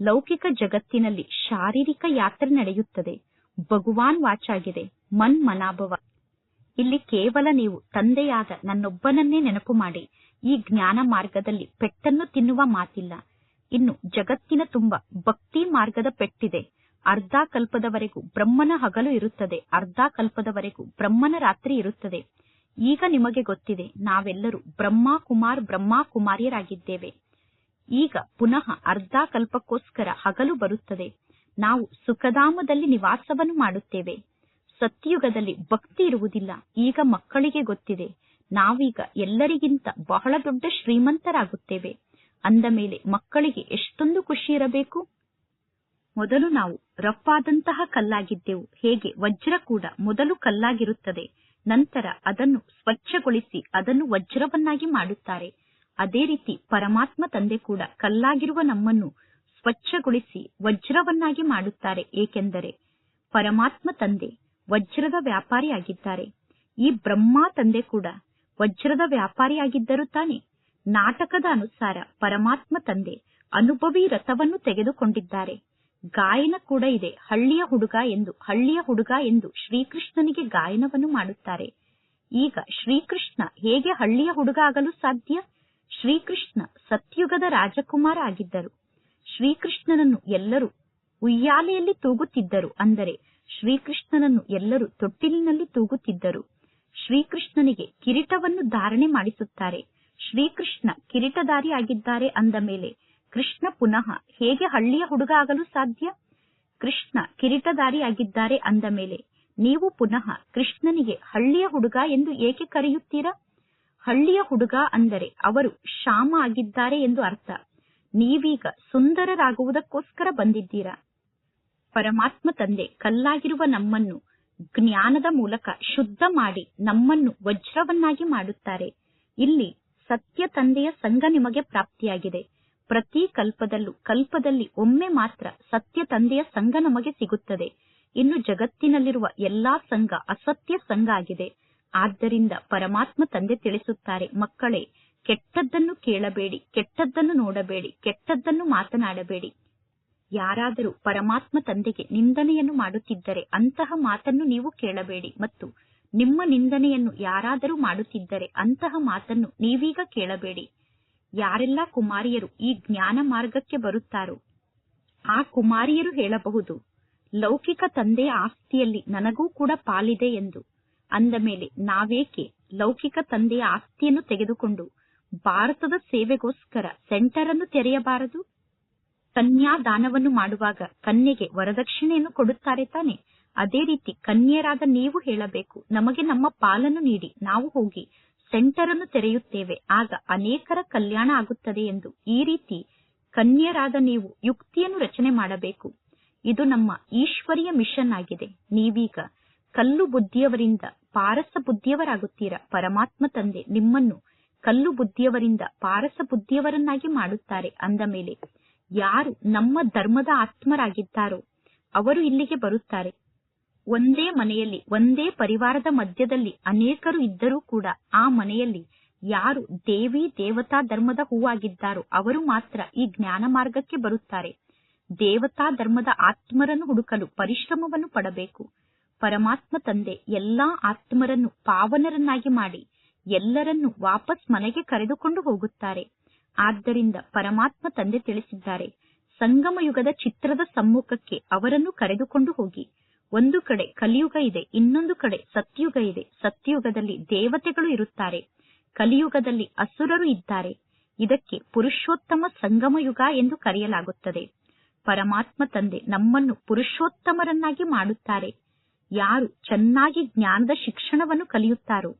ಲೌಕಿಕ ಜಗತ್ತಿನಲ್ಲಿ ಶಾರೀರಿಕ ಯಾತ್ರೆ ನಡೆಯುತ್ತದೆ. ಭಗವಾನ್ ವಾಚಾಗಿದೆ, ಮನ್ ಮನಾಭವ. ಇಲ್ಲಿ ಕೇವಲ ನೀವು ತಂದೆಯಾದ ನನ್ನೊಬ್ಬನನ್ನೇ ನೆನಪು ಮಾಡಿ. ಈ ಜ್ಞಾನ ಮಾರ್ಗದಲ್ಲಿ ಪೆಟ್ಟನ್ನು ತಿನ್ನುವ ಮಾತಿಲ್ಲ. ಇನ್ನು ಜಗತ್ತಿನ ತುಂಬ ಭಕ್ತಿ ಮಾರ್ಗದ ಪೆಟ್ಟಿದೆ. ಅರ್ಧ ಕಲ್ಪದವರೆಗೂ ಬ್ರಹ್ಮನ ಹಗಲು ಇರುತ್ತದೆ. ಅರ್ಧ ಕಲ್ಪದವರೆಗೂ ಬ್ರಹ್ಮನ ರಾತ್ರಿ ಇರುತ್ತದೆ. ಈಗ ನಿಮಗೆ ಗೊತ್ತಿದೆ, ನಾವೆಲ್ಲರೂ ಬ್ರಹ್ಮ ಕುಮಾರ್ ಬ್ರಹ್ಮ ಕುಮಾರಿಯರಾಗಿದ್ದೇವೆ ಈಗ ಪುನಃ ಅರ್ಧ ಕಲ್ಪಕ್ಕೋಸ್ಕರ ಹಗಲು ಬರುತ್ತದೆ. ನಾವು ಸುಖಧಾಮದಲ್ಲಿ ನಿವಾಸವನ್ನು ಮಾಡುತ್ತೇವೆ. ಸತ್ಯುಗದಲ್ಲಿ ಭಕ್ತಿ ಇರುವುದಿಲ್ಲ. ಈಗ ಮಕ್ಕಳಿಗೆ ಗೊತ್ತಿದೆ. ನಾವೀಗ ಎಲ್ಲರಿಗಿಂತ ಬಹಳ ದೊಡ್ಡ ಶ್ರೀಮಂತರಾಗುತ್ತೇವೆ. ಅಂದ ಮೇಲೆ ಮಕ್ಕಳಿಗೆ ಎಷ್ಟೊಂದು ಖುಷಿ ಇರಬೇಕು? ಮೊದಲು ನಾವು ರಫ್ ಆದಂತಹ ಕಲ್ಲಾಗಿದ್ದೆವು. ಹೇಗೆ? ವಜ್ರ ಕೂಡ ಮೊದಲು ಕಲ್ಲಾಗಿರುತ್ತದೆ. ನಂತರ ಅದನ್ನು ಸ್ವಚ್ಛಗೊಳಿಸಿ ಅದನ್ನು ವಜ್ರವನ್ನಾಗಿ ಮಾಡುತ್ತಾರೆ. ಅದೇ ರೀತಿ ಪರಮಾತ್ಮ ತಂದೆ ಕೂಡ ಕಲ್ಲಾಗಿರುವ ನಮ್ಮನ್ನು ಸ್ವಚ್ಛಗೊಳಿಸಿ ವಜ್ರವನ್ನಾಗಿ ಮಾಡುತ್ತಾರೆ. ಏಕೆಂದರೆ ಪರಮಾತ್ಮ ತಂದೆ ವಜ್ರದ ವ್ಯಾಪಾರಿಯಾಗಿದ್ದಾರೆ. ಈ ಬ್ರಹ್ಮ ತಂದೆ ಕೂಡ ವಜ್ರದ ವ್ಯಾಪಾರಿಯಾಗಿದ್ದರು ತಾನೆ ನಾಟಕದ ಅನುಸಾರ ಪರಮಾತ್ಮ ತಂದೆ ಅನುಭವಿ ರಥವನ್ನು ತೆಗೆದುಕೊಂಡಿದ್ದಾರೆ. ಗಾಯನ ಕೂಡ ಇದೆ. ಹಳ್ಳಿಯ ಹುಡುಗ ಎಂದು, ಹಳ್ಳಿಯ ಹುಡುಗ ಎಂದು ಶ್ರೀಕೃಷ್ಣನಿಗೆ ಗಾಯನವನ್ನು ಮಾಡುತ್ತಾರೆ. ಈಗ ಶ್ರೀಕೃಷ್ಣ ಹೇಗೆ ಹಳ್ಳಿಯ ಹುಡುಗ ಆಗಲು ಸಾಧ್ಯ? ಶ್ರೀಕೃಷ್ಣ ಸತ್ಯುಗದ ರಾಜಕುಮಾರ ಆಗಿದ್ದರು. ಶ್ರೀಕೃಷ್ಣನನ್ನು ಎಲ್ಲರೂ ಉಯ್ಯಾಲೆಯಲ್ಲಿ ತೂಗುತ್ತಿದ್ದರು. ಅಂದರೆ ಶ್ರೀಕೃಷ್ಣನನ್ನು ಎಲ್ಲರೂ ತೊಟ್ಟಿಲಿನಲ್ಲಿ ತೂಗುತ್ತಿದ್ದರು. ಶ್ರೀಕೃಷ್ಣನಿಗೆ ಕಿರೀಟವನ್ನು ಧಾರಣೆ ಮಾಡಿಸುತ್ತಾರೆ. ಶ್ರೀಕೃಷ್ಣ ಕಿರೀಟಧಾರಿ ಆಗಿದ್ದಾರೆ ಅಂದ ಮೇಲೆ ಕೃಷ್ಣ ಪುನಃ ಹೇಗೆ ಹಳ್ಳಿಯ ಹುಡುಗ ಆಗಲು ಸಾಧ್ಯ? ಕೃಷ್ಣ ಕಿರೀಟಧಾರಿ ಆಗಿದ್ದಾರೆ ಅಂದ ಮೇಲೆ ನೀವು ಪುನಃ ಕೃಷ್ಣನಿಗೆ ಹಳ್ಳಿಯ ಹುಡುಗ ಎಂದು ಏಕೆ ಕರೆಯುತ್ತೀರಾ? ಹಳ್ಳಿಯ ಹುಡುಗ ಅಂದರೆ ಅವರು ಶ್ಯಾಮ ಆಗಿದ್ದಾರೆ ಎಂದು ಅರ್ಥ. ನೀವೀಗ ಸುಂದರರಾಗುವುದಕ್ಕೋಸ್ಕರ ಬಂದಿದ್ದೀರಾ? ಪರಮಾತ್ಮ ತಂದೆ ಕಲ್ಲಾಗಿರುವ ನಮ್ಮನ್ನು ಜ್ಞಾನದ ಮೂಲಕ ಶುದ್ಧ ಮಾಡಿ ನಮ್ಮನ್ನು ವಜ್ರವನ್ನಾಗಿ ಮಾಡುತ್ತಾರೆ. ಇಲ್ಲಿ ಸತ್ಯ ತಂದೆಯ ಸಂಘ ನಿಮಗೆ ಪ್ರಾಪ್ತಿಯಾಗಿದೆ. ಪ್ರತಿ ಕಲ್ಪದಲ್ಲೂ ಕಲ್ಪದಲ್ಲಿ ಒಮ್ಮೆ ಮಾತ್ರ ಸತ್ಯ ತಂದೆಯ ಸಂಘ ನಮಗೆ ಸಿಗುತ್ತದೆ. ಇನ್ನು ಜಗತ್ತಿನಲ್ಲಿರುವ ಎಲ್ಲಾ ಸಂಘ ಅಸತ್ಯ ಸಂಘ ಆಗಿದೆ. ಆದ್ದರಿಂದ ಪರಮಾತ್ಮ ತಂದೆ ತಿಳಿಸುತ್ತಾರೆ, ಮಕ್ಕಳೇ, ಕೆಟ್ಟದ್ದನ್ನು ಕೇಳಬೇಡಿ, ಕೆಟ್ಟದ್ದನ್ನು ನೋಡಬೇಡಿ, ಕೆಟ್ಟದ್ದನ್ನು ಮಾತನಾಡಬೇಡಿ. ಯಾರಾದರೂ ಪರಮಾತ್ಮ ತಂದೆಗೆ ನಿಂದನೆಯನ್ನು ಮಾಡುತ್ತಿದ್ದರೆ ಅಂತಹ ಮಾತನ್ನು ನೀವು ಕೇಳಬೇಡಿ. ಮತ್ತು ನಿಮ್ಮ ನಿಂದನೆಯನ್ನು ಯಾರಾದರೂ ಮಾಡುತ್ತಿದ್ದರೆ ಅಂತಹ ಮಾತನ್ನು ನೀವೀಗ ಕೇಳಬೇಡಿ. ಯಾರೆಲ್ಲ ಕುಮಾರಿಯರು ಈ ಜ್ಞಾನ ಮಾರ್ಗಕ್ಕೆ ಬರುತ್ತಾರೋ, ಆ ಕುಮಾರಿಯರು ಹೇಳಬಹುದು, ಲೌಕಿಕ ತಂದೆಯ ಆಸ್ತಿಯಲ್ಲಿ ನನಗೂ ಕೂಡ ಪಾಲಿದೆ ಎಂದು. ಅಂದ ಮೇಲೆ ನಾವೇಕೆ ಲೌಕಿಕ ತಂದೆಯ ಆಸ್ತಿಯನ್ನು ತೆಗೆದುಕೊಂಡು ಭಾರತದ ಸೇವೆಗೋಸ್ಕರ ಸೆಂಟರ್ ಅನ್ನು ತೆರೆಯಬಾರದು? ಕನ್ಯಾದಾನವನ್ನು ಮಾಡುವಾಗ ಕನ್ಯೆಗೆ ವರದಕ್ಷಿಣೆಯನ್ನು ಕೊಡುತ್ತಾರೆ ತಾನೆ. ಅದೇ ರೀತಿ ಕನ್ಯರಾದ ನೀವು ಹೇಳಬೇಕು, ನಮಗೆ ನಮ್ಮ ಪಾಲನ್ನು ನೀಡಿ, ನಾವು ಹೋಗಿ ಸೆಂಟರ್ ಅನ್ನು ತೆರೆಯುತ್ತೇವೆ. ಆಗ ಅನೇಕರ ಕಲ್ಯಾಣ ಆಗುತ್ತದೆ ಎಂದು ಈ ರೀತಿ ಕನ್ಯರಾದ ನೀವು ಯುಕ್ತಿಯನ್ನು ರಚನೆ ಮಾಡಬೇಕು. ಇದು ನಮ್ಮ ಈಶ್ವರಿಯ ಮಿಷನ್ ಆಗಿದೆ. ನೀವೀಗ ಕಲ್ಲು ಬುದ್ಧಿಯವರಿಂದ ಪಾರಸ ಬುದ್ಧಿಯವರಾಗುತ್ತೀರಾ? ಪರಮಾತ್ಮ ತಂದೆ ನಿಮ್ಮನ್ನು ಕಲ್ಲು ಬುದ್ಧಿಯವರಿಂದ ಪಾರಸ ಬುದ್ಧಿಯವರನ್ನಾಗಿ ಮಾಡುತ್ತಾರೆ. ಅಂದ ಮೇಲೆ ಯಾರು ನಮ್ಮ ಧರ್ಮದ ಆತ್ಮರಾಗಿದ್ದಾರೋ ಅವರು ಇಲ್ಲಿಗೆ ಬರುತ್ತಾರೆ. ಒಂದೇ ಮನೆಯಲ್ಲಿ, ಒಂದೇ ಪರಿವಾರದ ಮಧ್ಯದಲ್ಲಿ ಅನೇಕರು ಇದ್ದರೂ ಕೂಡ ಆ ಮನೆಯಲ್ಲಿ ಯಾರು ದೇವಿ, ದೇವತಾ ಧರ್ಮದ ಹೂವಾಗಿದ್ದಾರೋ ಅವರು ಮಾತ್ರ ಈ ಜ್ಞಾನ ಮಾರ್ಗಕ್ಕೆ ಬರುತ್ತಾರೆ. ದೇವತಾ ಧರ್ಮದ ಆತ್ಮರನ್ನು ಹುಡುಕಲು ಪರಿಶ್ರಮವನ್ನು ಪಡಬೇಕು. ಪರಮಾತ್ಮ ತಂದೆ ಎಲ್ಲಾ ಆತ್ಮರನ್ನು ಪಾವನರನ್ನಾಗಿ ಮಾಡಿ ಎಲ್ಲರನ್ನು ವಾಪಸ್ ಮನೆಗೆ ಕರೆದುಕೊಂಡು ಹೋಗುತ್ತಾರೆ. ಆದ್ದರಿಂದ ಪರಮಾತ್ಮ ತಂದೆ ತಿಳಿಸಿದ್ದಾರೆ, ಸಂಗಮ ಯುಗದ ಚಿತ್ರದ ಸಮ್ಮುಖಕ್ಕೆ ಅವರನ್ನು ಕರೆದುಕೊಂಡು ಹೋಗಿ. ಒಂದು ಕಡೆ ಕಲಿಯುಗ ಇದೆ, ಇನ್ನೊಂದು ಕಡೆ ಸತ್ಯುಗ ಇದೆ. ಸತ್ಯುಗದಲ್ಲಿ ದೇವತೆಗಳು ಇರುತ್ತಾರೆ, ಕಲಿಯುಗದಲ್ಲಿ ಅಸುರರು ಇದ್ದಾರೆ. ಇದಕ್ಕೆ ಪುರುಷೋತ್ತಮ ಸಂಗಮ ಯುಗ ಎಂದು ಕರೆಯಲಾಗುತ್ತದೆ. ಪರಮಾತ್ಮ ತಂದೆ ನಮ್ಮನ್ನು ಪುರುಷೋತ್ತಮರನ್ನಾಗಿ ಮಾಡುತ್ತಾರೆ. ಯಾರು ಚೆನ್ನಾಗಿ ಜ್ಞಾನದ ಶಿಕ್ಷಣವನ್ನು ಕಲಿಯುತ್ತಾರೋ,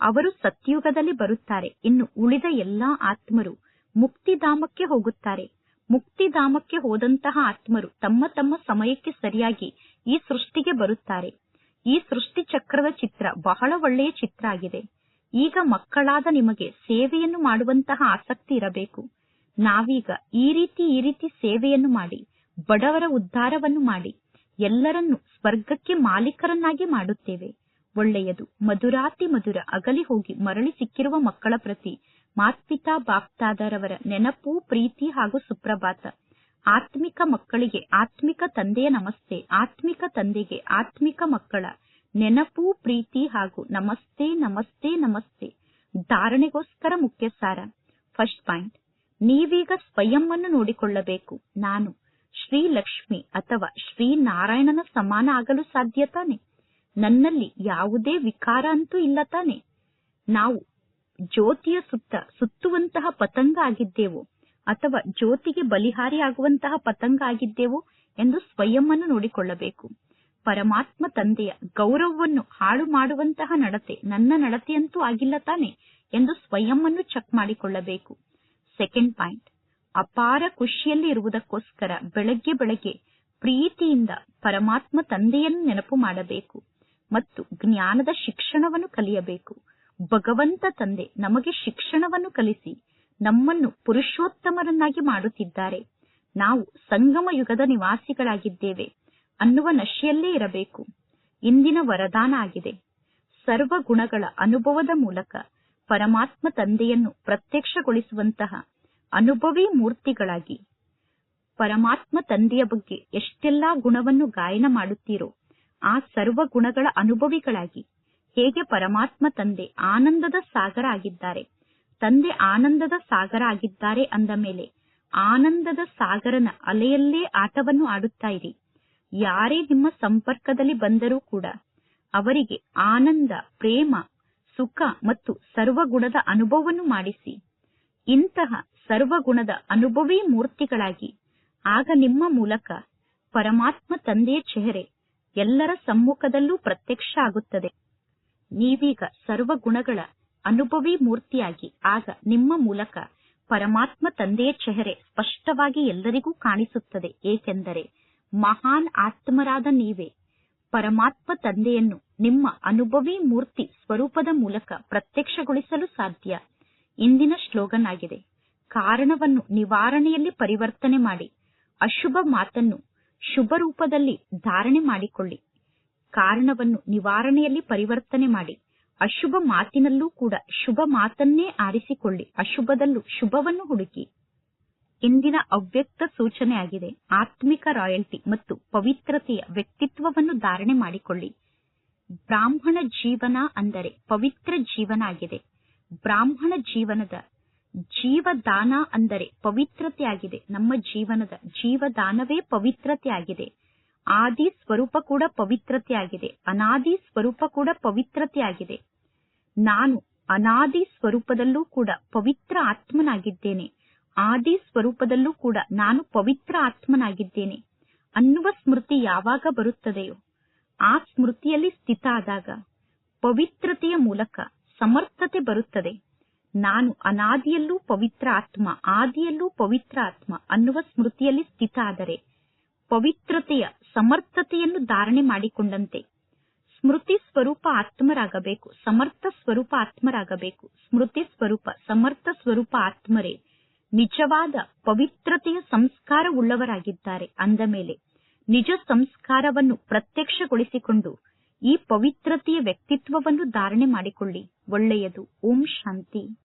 ಅವರು ಸತ್ಯುಗದಲ್ಲಿ ಬರುತ್ತಾರೆ. ಇನ್ನು ಉಳಿದ ಎಲ್ಲಾ ಆತ್ಮರು ಮುಕ್ತಿಧಾಮಕ್ಕೆ ಹೋಗುತ್ತಾರೆ. ಮುಕ್ತಿಧಾಮಕ್ಕೆ ಹೋದಂತಹ ಆತ್ಮರು ತಮ್ಮ ತಮ್ಮ ಸಮಯಕ್ಕೆ ಸರಿಯಾಗಿ ಈ ಸೃಷ್ಟಿಗೆ ಬರುತ್ತಾರೆ. ಈ ಸೃಷ್ಟಿ ಚಕ್ರದ ಚಿತ್ರ ಬಹಳ ಒಳ್ಳೆಯ ಚಿತ್ರ ಆಗಿದೆ. ಈಗ ಮಕ್ಕಳಾದ ನಿಮಗೆ ಸೇವೆಯನ್ನು ಮಾಡುವಂತಹ ಆಸಕ್ತಿ ಇರಬೇಕು. ನಾವೀಗ ಈ ರೀತಿ ಈ ರೀತಿ ಸೇವೆಯನ್ನು ಮಾಡಿ, ಬಡವರ ಉದ್ಧಾರವನ್ನು ಮಾಡಿ, ಎಲ್ಲರನ್ನು ಸ್ವರ್ಗಕ್ಕೆ ಮಾಲೀಕರನ್ನಾಗಿ ಮಾಡುತ್ತೇವೆ. ಒಳ್ಳೆಯದು, ಮಧುರಾತಿ ಮಧುರ ಅಗಲಿ ಹೋಗಿ ಮರಳಿ ಸಿಕ್ಕಿರುವ ಮಕ್ಕಳ ಪ್ರತಿ ಮಾತ್ಪಿತಾ ಬಾಕ್ತಾದರವರ ನೆನಪು, ಪ್ರೀತಿ ಹಾಗೂ ಸುಪ್ರಭಾತ. ಆತ್ಮಿಕ ಮಕ್ಕಳಿಗೆ ಆತ್ಮಿಕ ತಂದೆಯ ನಮಸ್ತೆ, ಆತ್ಮಿಕ ತಂದೆಗೆ ಆತ್ಮಿಕ ಮಕ್ಕಳ ನೆನಪು, ಪ್ರೀತಿ ಹಾಗೂ ನಮಸ್ತೆ ನಮಸ್ತೆ ನಮಸ್ತೆ. ಧಾರಣೆಗೋಸ್ಕರ ಮುಖ್ಯ ಸಾರ. First point. ನೀವೀಗ ಸ್ವಯಂವನ್ನು ನೋಡಿಕೊಳ್ಳಬೇಕು. ನಾನು ಶ್ರೀ ಲಕ್ಷ್ಮಿ ಅಥವಾ ಶ್ರೀ ನಾರಾಯಣನ ಸಮಾನ ಆಗಲು ಸಾಧ್ಯ ತಾನೆ? ನನ್ನಲ್ಲಿ ಯಾವುದೇ ವಿಕಾರ ಅಂತೂ ಇಲ್ಲ ತಾನೆ? ನಾವು ಜ್ಯೋತಿಯ ಸುತ್ತ ಸುತ್ತುವಂತಹ ಪತಂಗ ಆಗಿದ್ದೇವೋ ಅಥವಾ ಜ್ಯೋತಿಗೆ ಬಲಿಹಾರಿ ಆಗುವಂತಹ ಪತಂಗ ಆಗಿದ್ದೇವೋ ಎಂದು ಸ್ವಯಂವನ್ನು ನೋಡಿಕೊಳ್ಳಬೇಕು. ಪರಮಾತ್ಮ ತಂದೆಯ ಗೌರವವನ್ನು ಹಾಳು ಮಾಡುವಂತಹ ನಡತೆ ನನ್ನ ನಡತೆಯಂತೂ ಆಗಿಲ್ಲ ತಾನೆ ಎಂದು ಸ್ವಯಂವನ್ನು ಚೆಕ್ ಮಾಡಿಕೊಳ್ಳಬೇಕು. ಸೆಕೆಂಡ್ ಪಾಯಿಂಟ್ ಅಪಾರ ಖುಷಿಯಲ್ಲಿ ಇರುವುದಕ್ಕೋಸ್ಕರ ಬೆಳಗ್ಗೆ ಬೆಳಗ್ಗೆ ಪ್ರೀತಿಯಿಂದ ಪರಮಾತ್ಮ ತಂದೆಯನ್ನು ನೆನಪು ಮಾಡಬೇಕು ಮತ್ತು ಜ್ಞಾನದ ಶಿಕ್ಷಣವನ್ನು ಕಲಿಯಬೇಕು. ಭಗವಂತ ತಂದೆ ನಮಗೆ ಶಿಕ್ಷಣವನ್ನು ಕಲಿಸಿ ನಮ್ಮನ್ನು ಪುರುಷೋತ್ತಮರನ್ನಾಗಿ ಮಾಡುತ್ತಿದ್ದಾರೆ. ನಾವು ಸಂಗಮ ಯುಗದ ನಿವಾಸಿಗಳಾಗಿದ್ದೇವೆ. ಅನ್ನುವ ನಶೆಯಲ್ಲೇ ಇರಬೇಕು. ಇಂದಿನ ವರದಾನ ಆಗಿದೆ. ಸರ್ವ ಗುಣಗಳ ಅನುಭವದ ಮೂಲಕ ಪರಮಾತ್ಮ ತಂದೆಯನ್ನು ಪ್ರತ್ಯಕ್ಷಗೊಳಿಸುವಂತಹ ಅನುಭವಿ ಮೂರ್ತಿಗಳಾಗಿ. ಪರಮಾತ್ಮ ತಂದೆಯ ಬಗ್ಗೆ ಎಷ್ಟೆಲ್ಲಾ ಗುಣವನ್ನು ಗಾಯನ ಮಾಡುತ್ತೀರೋ ಆ ಸರ್ವ ಗುಣಗಳ ಅನುಭವಿಗಳಾಗಿ. ಹೇಗೆ ಪರಮಾತ್ಮ ತಂದೆ ಆನಂದದ ಸಾಗರ ಆಗಿದ್ದಾರೆ? ತಂದೆ ಆನಂದದ ಸಾಗರ ಆಗಿದ್ದಾರೆ ಅಂದ ಮೇಲೆ ಆನಂದದ ಸಾಗರನ ಅಲೆಯಲ್ಲೇ ಆಟವನ್ನು ಆಡುತ್ತಾ ಇರಿ. ಯಾರೇ ನಿಮ್ಮ ಸಂಪರ್ಕದಲ್ಲಿ ಬಂದರೂ ಕೂಡ ಅವರಿಗೆ ಆನಂದ, ಪ್ರೇಮ, ಸುಖ ಮತ್ತು ಸರ್ವಗುಣದ ಅನುಭವವನ್ನು ಮಾಡಿಸಿ. ಇಂತಹ ಸರ್ವಗುಣದ ಅನುಭವಿ ಮೂರ್ತಿಗಳಾಗಿ. ಆಗ ನಿಮ್ಮ ಮೂಲಕ ಪರಮಾತ್ಮ ತಂದೆಯ ಚೆಹರೆ ಎಲ್ಲರ ಸಮ್ಮುಖದಲ್ಲೂ ಪ್ರತ್ಯಕ್ಷ ಆಗುತ್ತದೆ. ನೀವೀಗ ಸರ್ವಗುಣಗಳ ಅನುಭವಿ ಮೂರ್ತಿಯಾಗಿ, ಆಗ ನಿಮ್ಮ ಮೂಲಕ ಪರಮಾತ್ಮ ತಂದೆಯ ಚೆಹರೆ ಸ್ಪಷ್ಟವಾಗಿ ಎಲ್ಲರಿಗೂ ಕಾಣಿಸುತ್ತದೆ. ಏಕೆಂದರೆ ಮಹಾನ್ ಆತ್ಮರಾದ ನೀವೇ ಪರಮಾತ್ಮ ತಂದೆಯನ್ನು ನಿಮ್ಮ ಅನುಭವಿ ಮೂರ್ತಿ ಸ್ವರೂಪದ ಮೂಲಕ ಪ್ರತ್ಯಕ್ಷಗೊಳಿಸಲು ಸಾಧ್ಯ. ಇಂದಿನ ಶ್ಲೋಗನ್ ಆಗಿದೆ ಕಾರಣವನ್ನು ನಿವಾರಣೆಯಲ್ಲಿ ಪರಿವರ್ತನೆ ಮಾಡಿ, ಅಶುಭ ಮಾತನ್ನು ಶುಭ ರೂಪದಲ್ಲಿ ಧಾರಣೆ ಮಾಡಿಕೊಳ್ಳಿ. ಕಾರಣವನ್ನು ನಿವಾರಣೆಯಲ್ಲಿ ಪರಿವರ್ತನೆ ಮಾಡಿ. ಅಶುಭ ಮಾತಿನಲ್ಲೂ ಕೂಡ ಶುಭ ಮಾತನ್ನೇ ಆರಿಸಿಕೊಳ್ಳಿ. ಅಶುಭದಲ್ಲೂ ಶುಭವನ್ನು ಹುಡುಕಿ. ಇಂದಿನ ಅವ್ಯಕ್ತ ಸೂಚನೆಯಾಗಿದೆ, ಆತ್ಮಿಕ ರಾಯಲ್ಟಿ ಮತ್ತು ಪವಿತ್ರತೆಯ ವ್ಯಕ್ತಿತ್ವವನ್ನು ಧಾರಣೆ ಮಾಡಿಕೊಳ್ಳಿ. ಬ್ರಾಹ್ಮಣ ಜೀವನ ಅಂದರೆ ಪವಿತ್ರ ಜೀವನ ಆಗಿದೆ. ಬ್ರಾಹ್ಮಣ ಜೀವನದ ಜೀವದಾನ ಅಂದರೆ ಪವಿತ್ರತೆಯಾಗಿದೆ ನಮ್ಮ ಜೀವನದ ಜೀವದಾನವೇ ಪವಿತ್ರತೆ ಆಗಿದೆ. ಆದಿ ಸ್ವರೂಪ ಕೂಡ ಪವಿತ್ರತೆ ಆಗಿದೆ. ಅನಾದಿ ಸ್ವರೂಪ ಕೂಡ ಪವಿತ್ರತೆ ಆಗಿದೆ. ನಾನು ಅನಾದಿ ಸ್ವರೂಪದಲ್ಲೂ ಕೂಡ ಪವಿತ್ರ ಆತ್ಮನಾಗಿದ್ದೇನೆ. ಆದಿ ಸ್ವರೂಪದಲ್ಲೂ ಕೂಡ ನಾನು ಪವಿತ್ರ ಆತ್ಮನಾಗಿದ್ದೇನೆ. ಅನ್ನುವ ಸ್ಮೃತಿ ಯಾವಾಗ ಬರುತ್ತದೆಯೋ, ಆ ಸ್ಮೃತಿಯಲ್ಲಿ ಸ್ಥಿತ ಆದಾಗ ಪವಿತ್ರತೆಯ ಮೂಲಕ ಸಮರ್ಥತೆ ಬರುತ್ತದೆ. ನಾನು ಅನಾದಿಯಲ್ಲೂ ಪವಿತ್ರ ಆತ್ಮ, ಆದಿಯಲ್ಲೂ ಪವಿತ್ರ ಆತ್ಮ ಅನ್ನುವ ಸ್ಮೃತಿಯಲ್ಲಿ ಸ್ಥಿತ ಆದರೆ ಪವಿತ್ರತೆಯ ಸಮರ್ಥತೆಯನ್ನು ಧಾರಣೆ ಮಾಡಿಕೊಂಡಂತೆ. ಸ್ಮೃತಿ ಸ್ವರೂಪ ಆತ್ಮರಾಗಬೇಕು. ಸಮರ್ಥ ಸ್ವರೂಪ ಆತ್ಮರಾಗಬೇಕು. ಸ್ಮೃತಿ ಸ್ವರೂಪ, ಸಮರ್ಥ ಸ್ವರೂಪ ಆತ್ಮರೇ. ನಿಜವಾದ ಪವಿತ್ರತೆಯ ಸಂಸ್ಕಾರವುಳ್ಳವರಾಗಿದ್ದಾರೆ ಅಂದ ಮೇಲೆ ನಿಜ ಸಂಸ್ಕಾರವನ್ನು ಪ್ರತ್ಯಕ್ಷಗೊಳಿಸಿಕೊಂಡು ಈ ಪವಿತ್ರತೆಯ ವ್ಯಕ್ತಿತ್ವವನ್ನು ಧಾರಣೆ ಮಾಡಿಕೊಳ್ಳಿ. ಒಳ್ಳೆಯದು. ಓಂ ಶಾಂತಿ.